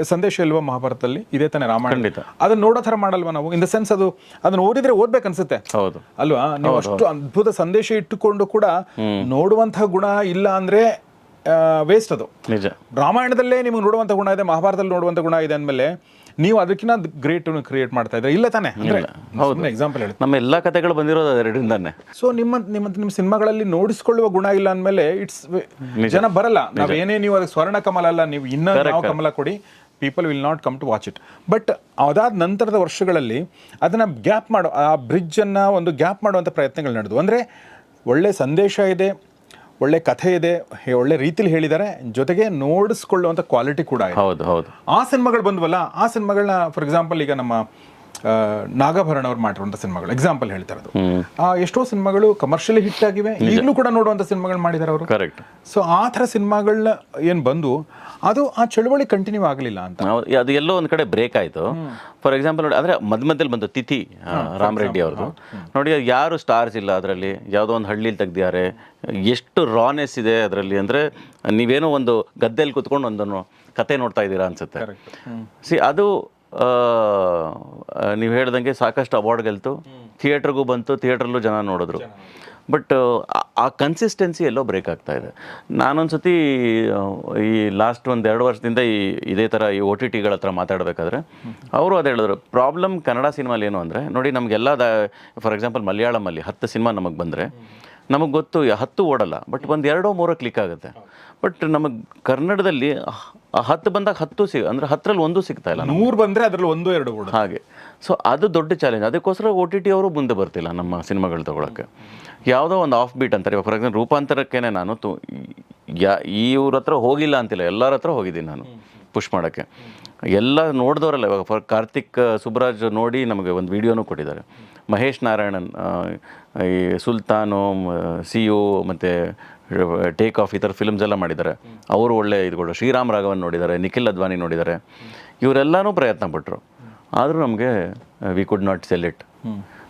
ಸಂದೇಶ ಇಲ್ವಾ ಮಹಾಭಾರತದಲ್ಲಿ? ಇದೇ ತಾನೇ ರಾಮಾಯಣ. ಅದನ್ನ ನೋಡೋ ಥರ ಮಾಡಲ್ವಾ ನಾವು? ಇನ್ ದ ಸೆನ್ಸ್ ಅದು ಅದನ್ನ ಓದಿದ್ರೆ ಓದ್ಬೇಕು ಅನ್ಸುತ್ತೆ. ಹೌದು. ಅಲ್ವಾ? ನೀವು ಅಷ್ಟು ಅದ್ಭುತ ಸಂದೇಶ ಇಟ್ಟುಕೊಂಡು ಕೂಡ ನೋಡುವಂತಹ ಗುಣ ಇಲ್ಲ ಅಂದ್ರೆ ವೇಸ್ಟ್ ಅದು. ನಿಜ. ರಾಮಾಯಣದಲ್ಲೇ ನಿಮಗೆ ನೋಡುವಂಥ ಗುಣ ಇದೆ ಮಹಾಭಾರತದಲ್ಲಿ ನೋಡುವಂಥ ಗುಣ ಇದೆ ಅಂದಮೇಲೆ ನೀವು ಅದಕ್ಕಿಂತ ಗ್ರೇಟ್ ಕ್ರಿಯೇಟ್ ಮಾಡ್ತಾ ಇದ್ರೆ ಇಲ್ಲ ತಾನೆ? ಹೌದು. ಎಕ್ಸಾಂಪಲ್ ಹೇಳಿ. ನಮ್ಮ ಎಲ್ಲ ಕಥೆಗಳು ಬಂದಿರೋದು ಅದರಿಂದಾನೆ ಸೊ ನಿಮ್ಮ ನಿಮ್ಮ ನಿಮ್ಮ ಸಿನಿಮಾಗಳಲ್ಲಿ ನೋಡಿಸ್ಕೊಳ್ಳುವ ಗುಣ ಇಲ್ಲ ಅಂದಮೇಲೆ ಇಟ್ಸ್ ಜನ ಬರಲ್ಲ. ನಾವೇನೇ ಏನೇ ನೀವು ಅದಕ್ಕೆ ಸ್ವರ್ಣ ಕಮಲ ಅಲ್ಲ ನೀವು ಇನ್ನೂ ಕಮಲ ಕೊಡಿ people will not come to watch it but ಅದಾದ ನಂತರದ ವರ್ಷಗಳಲ್ಲಿ ಅದನ್ನು ಗ್ಯಾಪ್ ಮಾಡೋ ಆ ಬ್ರಿಡ್ಜನ್ನು ಅನ್ನ ಒಂದು ಗ್ಯಾಪ್ ಮಾಡುವಂಥ ಪ್ರಯತ್ನಗಳು ನಡೆದು ಅಂದರೆ ಒಳ್ಳೆ ಸಂದೇಶ ಇದೆ ಒಳ್ಳೆ ಕಥೆ ಇದೆ ಹೇ- ಒಳ್ಳೆ ರೀತಿಲಿ ಹೇಳಿದ್ದಾರೆ ಜೊತೆಗೆ ನೋಡಿಸ್ಕೊಳ್ಳುವಂಥ ಕ್ವಾಲಿಟಿ ಕೂಡ ಇದೆ. ಹೌದು ಹೌದು. ಆ ಸಿನಿಮಾಗಳು ಬಂದ್ವಲ್ಲ ಆ ಸಿನಿಮಾಗಳನ್ನ ಫಾರ್ ಎಕ್ಸಾಂಪಲ್ ಈಗ ನಮ್ಮ ನಾಗಭರಣ ಅವ್ರು ಮಾಡಿರುವಂಥ ಸಿನಿಮಾಗಳು. ಎಕ್ಸಾಂಪಲ್ ಹೇಳ್ತಾ ಇರೋದು ಆ ಎಷ್ಟೋ ಸಿನಿಮಾಗಳು ಕಮರ್ಷಿಯಲಿ ಹಿಟ್ ಆಗಿವೆ. ಈಗಲೂ ಕೂಡ ನೋಡುವಂಥ ಸಿನಿಮಾಗಳು ಮಾಡಿದ್ದಾರೆ ಅವರು. ಕರೆಕ್ಟ್ ಸೊ ಆ ಥರ ಸಿನಿಮಾಗಳನ್ನ ಏನು ಬಂದು ಅದು ಆ ಚಳುವಳಿ ಕಂಟಿನ್ಯೂ ಆಗಲಿಲ್ಲ ಅಂತ. ಅದು ಎಲ್ಲೋ ಒಂದು ಕಡೆ ಬ್ರೇಕ್ ಆಯಿತು. ಫಾರ್ ಎಕ್ಸಾಂಪಲ್ ನೋಡಿ ಅಂದರೆ ಮಧ್ಯ ಮಧ್ಯದಲ್ಲಿ ಬಂದು ತಿಥಿ ಆ, ರಾಮರೆಡ್ಡಿ ಅವ್ರದ್ದು ನೋಡಿ ಯಾರು ಸ್ಟಾರ್ಸ್ ಇಲ್ಲ ಅದರಲ್ಲಿ? ಯಾವುದೋ ಒಂದು ಹಳ್ಳಿಲಿ ತೆಗ್ದಿದ್ದಾರೆ. ಎಷ್ಟು ರಾನೆಸ್ ಇದೆ ಅದರಲ್ಲಿ ಅಂದರೆ ನೀವೇನೋ ಒಂದು ಗದ್ದೆಯಲ್ಲಿ ಕುತ್ಕೊಂಡು ಒಂದನ್ನು ಕತೆ ನೋಡ್ತಾ ಇದ್ದೀರಾ ಅನ್ಸುತ್ತೆ. ಸಿ ಅದು ನೀವು ಹೇಳ್ದಂಗೆ ಸಾಕಷ್ಟು ಅವಾರ್ಡ್ ಗೆಲ್ತು ಥಿಯೇಟ್ರಿಗೂ ಬಂತು ಥಿಯೇಟ್ರಲ್ಲೂ ಜನ ನೋಡಿದ್ರು. ಬಟ್ ಆ ಕನ್ಸಿಸ್ಟೆನ್ಸಿ ಎಲ್ಲೋ ಬ್ರೇಕ್ ಆಗ್ತಾ ಇದೆ. ನಾನೊಂದ್ಸತಿ ಈ ಲಾಸ್ಟ್ ಒಂದು ಎರಡು ವರ್ಷದಿಂದ ಈ ಇದೇ ಥರ ಈ ಒ ಟಿ ಟಿಗಳ ಹತ್ರ ಮಾತಾಡಬೇಕಾದ್ರೆ ಅವರು ಅದು ಹೇಳಿದ್ರು ಪ್ರಾಬ್ಲಮ್ ಕನ್ನಡ ಸಿನಿಮಾಲಿ ಏನು ಅಂದರೆ ನೋಡಿ ನಮಗೆಲ್ಲ ಫಾರ್ ಎಕ್ಸಾಂಪಲ್ ಮಲಯಾಳಮಲ್ಲಿ ಹತ್ತು ಸಿನಿಮಾ ನಮಗೆ ಬಂದರೆ ನಮಗೆ ಗೊತ್ತು ಹತ್ತು ಓಡಲ್ಲ ಬಟ್ ಒಂದು ಎರಡೋ ಮೂರೋ ಕ್ಲಿಕ್ ಆಗುತ್ತೆ. ಬಟ್ ನಮಗೆ ಕನ್ನಡದಲ್ಲಿ ಹತ್ತು ಬಂದಾಗ ಹತ್ತು ಸಿಗ ಅಂದರೆ ಹತ್ತರಲ್ಲಿ ಒಂದು ಸಿಗ್ತಾ ಇಲ್ಲ ನೂರು ಬಂದರೆ ಅದರಲ್ಲಿ ಒಂದು ಎರಡು ಓಡ ಹಾಗೆ. ಸೊ ಅದು ದೊಡ್ಡ ಚಾಲೆಂಜ್ ಅದಕ್ಕೋಸ್ಕರ ಓ ಟಿ ಟಿ ಅವರು ಮುಂದೆ ಬರ್ತಿಲ್ಲ ನಮ್ಮ ಸಿನಿಮಾಗಳು ತೊಗೊಳಕ್ಕೆ. ಯಾವುದೋ ಒಂದು ಆಫ್ ಬೀಟ್ ಅಂತಾರೆ. ಫಾರ್ ಎಕ್ಸಾಂಪಲ್ ರೂಪಾಂತರಕ್ಕೇನೆ ನಾನು ತು ಯಾ ಇವ್ರ ಹತ್ರ ಹೋಗಿಲ್ಲ ಅಂತಿಲ್ಲ. ಎಲ್ಲರ ಹತ್ರ ಹೋಗಿದ್ದೀನಿ ನಾನು ಪುಷ್ ಮಾಡೋಕ್ಕೆ. ಎಲ್ಲ ನೋಡಿದವರಲ್ಲ ಇವಾಗ ಫಾರ್ ಕಾರ್ತಿಕ್ ಸುಬ್ರಾಜ್ ನೋಡಿ ನಮಗೆ ಒಂದು ವಿಡಿಯೋನೂ ಕೊಟ್ಟಿದ್ದಾರೆ. ಮಹೇಶ್ ನಾರಾಯಣನ್ ಈ ಸುಲ್ತಾನು ಸಿ ಯು ಮತ್ತು ಟೇಕ್ ಆಫ್ ಈ ಥರ ಫಿಲ್ಮ್ಸ್ ಎಲ್ಲ ಮಾಡಿದ್ದಾರೆ. ಅವರು ಒಳ್ಳೆ ಇದುಗಳು ಶ್ರೀರಾಮ್ ರಾಘವನ್ ನೋಡಿದ್ದಾರೆ, ನಿಖಿಲ್ ಅದ್ವಾನಿ ನೋಡಿದ್ದಾರೆ. ಇವರೆಲ್ಲನೂ ಪ್ರಯತ್ನ ಪಟ್ಟರು ಆದರೂ ನಮಗೆ we could not sell it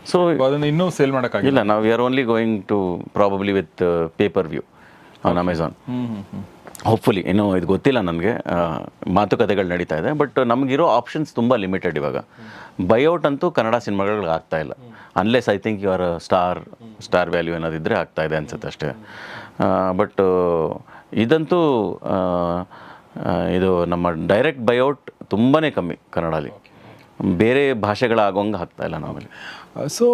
so ಅದನ್ನು ಇನ್ನೂ ಸೇಲ್ ಮಾಡೋಕ್ಕಾಗಿಲ್ಲ. ಇಲ್ಲ ನಾವು we are only going to probably with pay per view on Amazon hopefully ಇನ್ನೂ ಇದು ಗೊತ್ತಿಲ್ಲ ನನಗೆ ಮಾತುಕತೆಗಳು ನಡೀತಾ ಇದೆ ಬಟ್ ನಮಗಿರೋ ಆಪ್ಷನ್ಸ್ ತುಂಬ ಲಿಮಿಟೆಡ್ ಇವಾಗ. ಬೈಔಟ್ ಅಂತೂ ಕನ್ನಡ ಸಿನಿಮಾಗಳಿಗೆ ಆಗ್ತಾ ಇಲ್ಲ. Unless I think you are star star value ಅನ್ನೋದಿದ್ದರೆ ಆಗ್ತಾ ಇದೆ ಅನ್ಸುತ್ತೆ ಅಷ್ಟೇ. ಬಟ್ ಇದಂತೂ ಆ, ಆ, ಇದು ನಮ್ಮ ಡೈರೆಕ್ಟ್ ಬೈಔಟ್ ತುಂಬಾ ಕಮ್ಮಿ ಕನ್ನಡಲ್ಲಿ. ಬೇರೆ ಭಾಷೆಗಳಾಗೋಂಗೆ ಆಗ್ತಾ ಇಲ್ಲ ನಾವಲ್ಲಿ. ಸೊ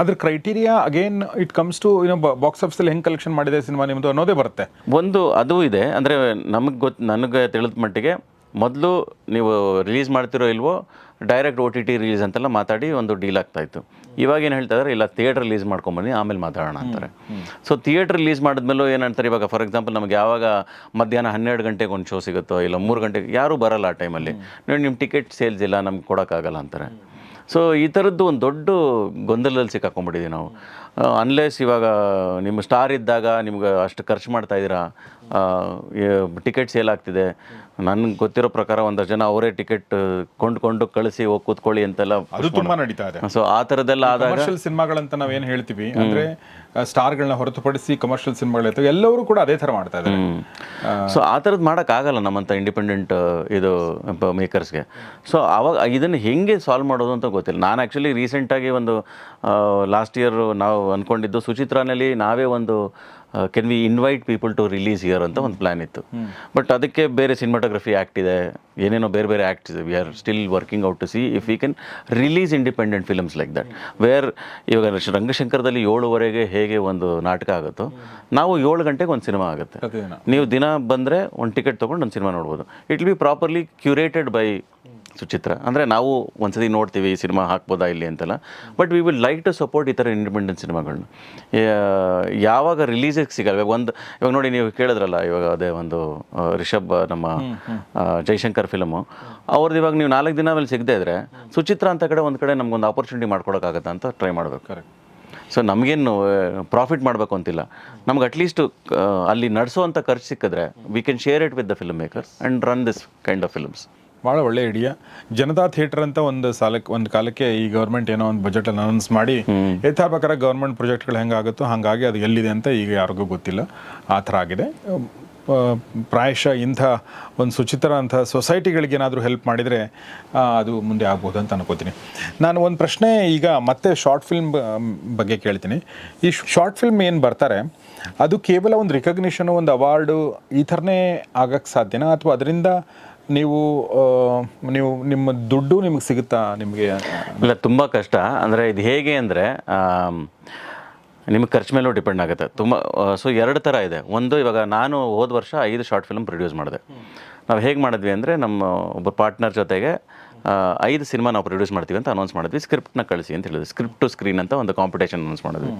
ಅದ್ರ criteria again it comes to ಏನೋ ಬಾಕ್ಸ್ ಆಫೀಸಲ್ಲಿ ಹೆಂಗೆ ಕಲೆಕ್ಷನ್ ಮಾಡಿದೆ ಸಿನಿಮಾ ನಿಮ್ಮದು ಅನ್ನೋದೇ ಬರುತ್ತೆ. ಒಂದು ಅದು ಇದೆ. ಅಂದರೆ ನಮಗೆ ಗೊತ್ತು ನನಗೆ ತಿಳಿದ ಮಟ್ಟಿಗೆ ಮೊದಲು ನೀವು ರಿಲೀಸ್ ಮಾಡ್ತಿರೋ ಇಲ್ವೋ direct O T T release ಅಂತೆಲ್ಲ ಮಾತಾಡಿ ಒಂದು ಡೀಲ್ ಆಗ್ತಾ ಇತ್ತು ಇವಾಗ ಏನು ಹೇಳ್ತಾ ಇದ್ದಾರೆ ಇಲ್ಲ ಥಿಯೇಟ್ರ್ ರಿಲೀಸ್ ಮಾಡ್ಕೊಂಬನ್ನಿ, ಆಮೇಲೆ ಮಾತಾಡೋಣ ಅಂತಾರೆ. ಸೊ ಥಿಯೇಟ್ರ್ ರಿಲೀಸ್ ಮಾಡಿದ್ಮೇಲೂ ಏನು ಹೇಳ್ತಾರೆ ಇವಾಗ? ಫಾರ್ ಎಕ್ಸಾಂಪಲ್ ನಮಗೆ ಯಾವಾಗ ಮಧ್ಯಾಹ್ನ ಹನ್ನೆರಡು ಗಂಟೆಗೆ ಒಂದು ಶೋ ಸಿಗುತ್ತೋ, ಇಲ್ಲ ಮೂರು ಗಂಟೆಗೆ, ಯಾರೂ ಬರಲ್ಲ ಆ ಟೈಮಲ್ಲಿ ನೋಡಿ ನಿಮ್ಮ ಟಿಕೆಟ್ ಸೇಲ್ಸ್ ಇಲ್ಲ, ನಮ್ಗೆ ಕೊಡೋಕ್ಕಾಗಲ್ಲ ಅಂತಾರೆ. ಸೊ ಈ ಥರದ್ದು ಒಂದು ದೊಡ್ಡ ಗೊಂದಲದಲ್ಲಿ ಸಿಕ್ಕಾಕೊಂಡ್ಬಿಟ್ಟಿದ್ದೀವಿ ನಾವು. ಅನ್ಲೆಸ್ ಇವಾಗ ನಿಮ್ಮ ಸ್ಟಾರ್ ಇದ್ದಾಗ ನಿಮ್ಗೆ ಅಷ್ಟು ಖರ್ಚು ಮಾಡ್ತಾ ಇದ್ದೀರಾ? ಟಿಕೆಟ್ ಸೇಲ್ ಆಗ್ತಿದೆ. ನನಗೆ ಗೊತ್ತಿರೋ ಪ್ರಕಾರ ಒಂದಷ್ಟು ಜನ ಅವರೇ ಟಿಕೆಟ್ ಕೊಂಡ್ಕೊಂಡು ಕಳಿಸಿ ಹೋಗಿ ಕೂತ್ಕೊಳ್ಳಿ ಅಂತೆಲ್ಲ ಅದು ತುಂಬಾ ನಡೀತಾ ಇದೆ. ಸೊ ಆ ಥರದ್ದೆಲ್ಲ ಆದಾಗ ಕಮರ್ಷಿಯಲ್ ಸಿನಿಮಾಗಳಂತ ಏನು ಹೇಳ್ತೀವಿ ಅಂದ್ರೆ ಸ್ಟಾರ್ಗಳನ್ನ ಹೊರತುಪಡಿಸಿ ಕಮರ್ಷಿಯಲ್ ಸಿನಿಮಾಗಳಿರ್ತವೆ ಎಲ್ಲರೂ ಕೂಡ ಅದೇ ಥರ ಮಾಡ್ತಾ ಇದ್ದಾರೆ. ಸೊ ಆ ಥರದ್ದು ಮಾಡೋಕ್ಕಾಗಲ್ಲ ನಮ್ಮಂಥ ಇಂಡಿಪೆಂಡೆಂಟ್ ಇದು ಮೇಕರ್ಸ್ಗೆ ಸೊ ಅವಾಗ ಇದನ್ನು ಹೆಂಗೆ ಸಾಲ್ವ್ ಮಾಡೋದು ಅಂತ ಗೊತ್ತಿಲ್ಲ. ನಾನು ಆ್ಯಕ್ಚುಲಿ ರೀಸೆಂಟಾಗಿ ಒಂದು ಲಾಸ್ಟ್ ಇಯರ್ ನಾವು ಅಂದ್ಕೊಂಡಿದ್ದು ಸುಚಿತ್ರಾನಲ್ಲಿ ನಾವೇ ಒಂದು can we invite people to release year ಅಂತ ಒಂದು ಪ್ಲ್ಯಾನ್ ಇತ್ತು. ಬಟ್ ಅದಕ್ಕೆ ಬೇರೆ ಸಿನಿಮಾಟೋಗ್ರಫಿ ಆ್ಯಕ್ಟ್ ಇದೆ ಏನೇನೋ ಬೇರೆ ಬೇರೆ ಆ್ಯಕ್ಟ್ ಇದೆ. We are still working out to see if we can release independent films like that where ಇವಾಗ ರಂಗಶಂಕರದಲ್ಲಿ ಏಳುವರೆಗೆ ಹೇಗೆ ಒಂದು ನಾಟಕ ಆಗುತ್ತೋ ನಾವು ಏಳು ಗಂಟೆಗೆ ಒಂದು ಸಿನಿಮಾ ಆಗುತ್ತೆ. ನೀವು ದಿನ ಬಂದರೆ ಒಂದು ಟಿಕೆಟ್ ತೊಗೊಂಡು ಒಂದು ಸಿನಿಮಾ ನೋಡ್ಬೋದು. It will be properly curated by Suchitra. ಅಂದರೆ ನಾವು ಒಂದ್ಸತಿ ನೋಡ್ತೀವಿ ಈ ಸಿನಿಮಾ ಹಾಕ್ಬೋದಾ ಇಲ್ಲಿ ಅಂತೆಲ್ಲ. But we will like to support ಈ ಥರ ಇಂಡಿಪೆಂಡೆಂಟ್ ಸಿನಿಮಾಗಳನ್ನ. ಯಾವಾಗ ರಿಲೀಸಿಗೆ ಸಿಗಲ್ಲ. ಇವಾಗ ಒಂದು ಇವಾಗ ನೋಡಿ ನೀವು ಕೇಳಿದ್ರಲ್ಲ ಇವಾಗ ಅದೇ ಒಂದು ರಿಷಬ್ ನಮ್ಮ ಜೈಶಂಕರ್ ಫಿಲಮು ಅವ್ರದ್ದು ಇವಾಗ ನೀವು ನಾಲ್ಕು ದಿನ ಮೇಲೆ ಸಿಗದೇ ಇದ್ರೆ ಸುಚಿತ್ರ ಅಂತ ಕಡೆ ಒಂದು ಕಡೆ ನಮ್ಗೊಂದು ಆಪರ್ಚುನಿಟಿ ಮಾಡ್ಕೊಡೋಕ್ಕಾಗತ್ತೆ ಅಂತ ಟ್ರೈ ಮಾಡಬೇಕು. ಕರೆಕ್ಟ್ ಸೊ ನಮಗೇನು ಪ್ರಾಫಿಟ್ ಮಾಡಬೇಕು ಅಂತಿಲ್ಲ. ನಮ್ಗೆ ಅಟ್ಲೀಸ್ಟ್ ಅಲ್ಲಿ ನಡೆಸುವಂಥ ಖರ್ಚು ಸಿಕ್ಕಿದ್ರೆ we can share it with the film makers and run this kind of films ಭಾಳ ಒಳ್ಳೆ ಐಡಿಯಾ ಜನತಾ ಥಿಯೇಟರ್ ಅಂತ ಒಂದು ಸಾಲಕ್ಕೆ ಒಂದು ಕಾಲಕ್ಕೆ ಈ ಗೌರ್ಮೆಂಟ್ ಏನೋ ಒಂದು ಬಜೆಟ್ ಅಲ್ಲಿ ಅನೌನ್ಸ್ ಮಾಡಿ ಯಥಾ ಪ್ರಕಾರ ಗೌರ್ಮೆಂಟ್ ಪ್ರಾಜೆಕ್ಟ್ಗಳು ಹೆಂಗಾಗುತ್ತೋ ಹಾಗಾಗಿ ಅದು ಎಲ್ಲಿದೆ ಅಂತ ಈಗ ಯಾರಿಗೂ ಗೊತ್ತಿಲ್ಲ. ಆ ಥರ ಆಗಿದೆ. ಪ್ರಾಯಶಃ ಇಂಥ ಒಂದು ಸುಚಿತ್ರ ಅಂಥ ಸೊಸೈಟಿಗಳಿಗೆ ಏನಾದರೂ ಹೆಲ್ಪ್ ಮಾಡಿದರೆ ಅದು ಮುಂದೆ ಆಗ್ಬೋದು ಅಂತ ಅನ್ಕೋತೀನಿ. ನಾನು ಒಂದು ಪ್ರಶ್ನೆ ಈಗ ಮತ್ತೆ ಶಾರ್ಟ್ ಫಿಲ್ಮ್ ಬಗ್ಗೆ ಕೇಳ್ತೀನಿ. ಈ ಶಾರ್ಟ್ ಫಿಲ್ಮ್ ಏನು ಬರ್ತಾರೆ ಅದು ಕೇವಲ ಒಂದು ರಿಕಗ್ನಿಷನು ಒಂದು ಅವಾರ್ಡು ಈ ಥರನೇ ಆಗಕ್ಕೆ ಸಾಧ್ಯನಾ? ಅಥವಾ ಅದರಿಂದ ನೀವು ನೀವು, ನಿಮ್ಮ ದುಡ್ಡು ನಿಮಗೆ ಸಿಗುತ್ತಾ ನಿಮಗೆ? ಇಲ್ಲ, ತುಂಬ ಕಷ್ಟ. ಅಂದರೆ ಇದು ಹೇಗೆ ಅಂದರೆ ನಿಮಗೆ ಖರ್ಚು ಮೇಲೂ ಡಿಪೆಂಡ್ ಆಗುತ್ತೆ. ತುಂಬ ಸೊ ಎರಡು ಥರ ಇದೆ. ಒಂದು, ಇವಾಗ ನಾನು ಹೋದ ವರ್ಷ ಐದು ಶಾರ್ಟ್ ಫಿಲ್ಮ್ ಪ್ರೊಡ್ಯೂಸ್ ಮಾಡಿದೆ. ನಾವು ಹೇಗೆ ಮಾಡಿದ್ವಿ ಅಂದರೆ, ನಮ್ಮ ಒಬ್ಬ ಪಾರ್ಟ್ನರ್ ಜೊತೆಗೆ ಐದು ಸಿನಿಮಾ ನಾವು ಪ್ರೊಡ್ಯೂಸ್ ಮಾಡ್ತೀವಿ ಅಂತ ಅನೌನ್ಸ್ ಮಾಡಿದ್ವಿ. ಸ್ಕ್ರಿಪ್ಟ್ನ ಕಳಿಸಿ ಅಂತ ಹೇಳಿದ್ವಿ ಸ್ಕ್ರಿಪ್ಟ್ ಟು ಸ್ಕ್ರೀನ್ ಅಂತ ಒಂದು ಕಾಂಪಿಟೇಷನ್ ಅನೌನ್ಸ್ ಮಾಡಿದ್ವಿ.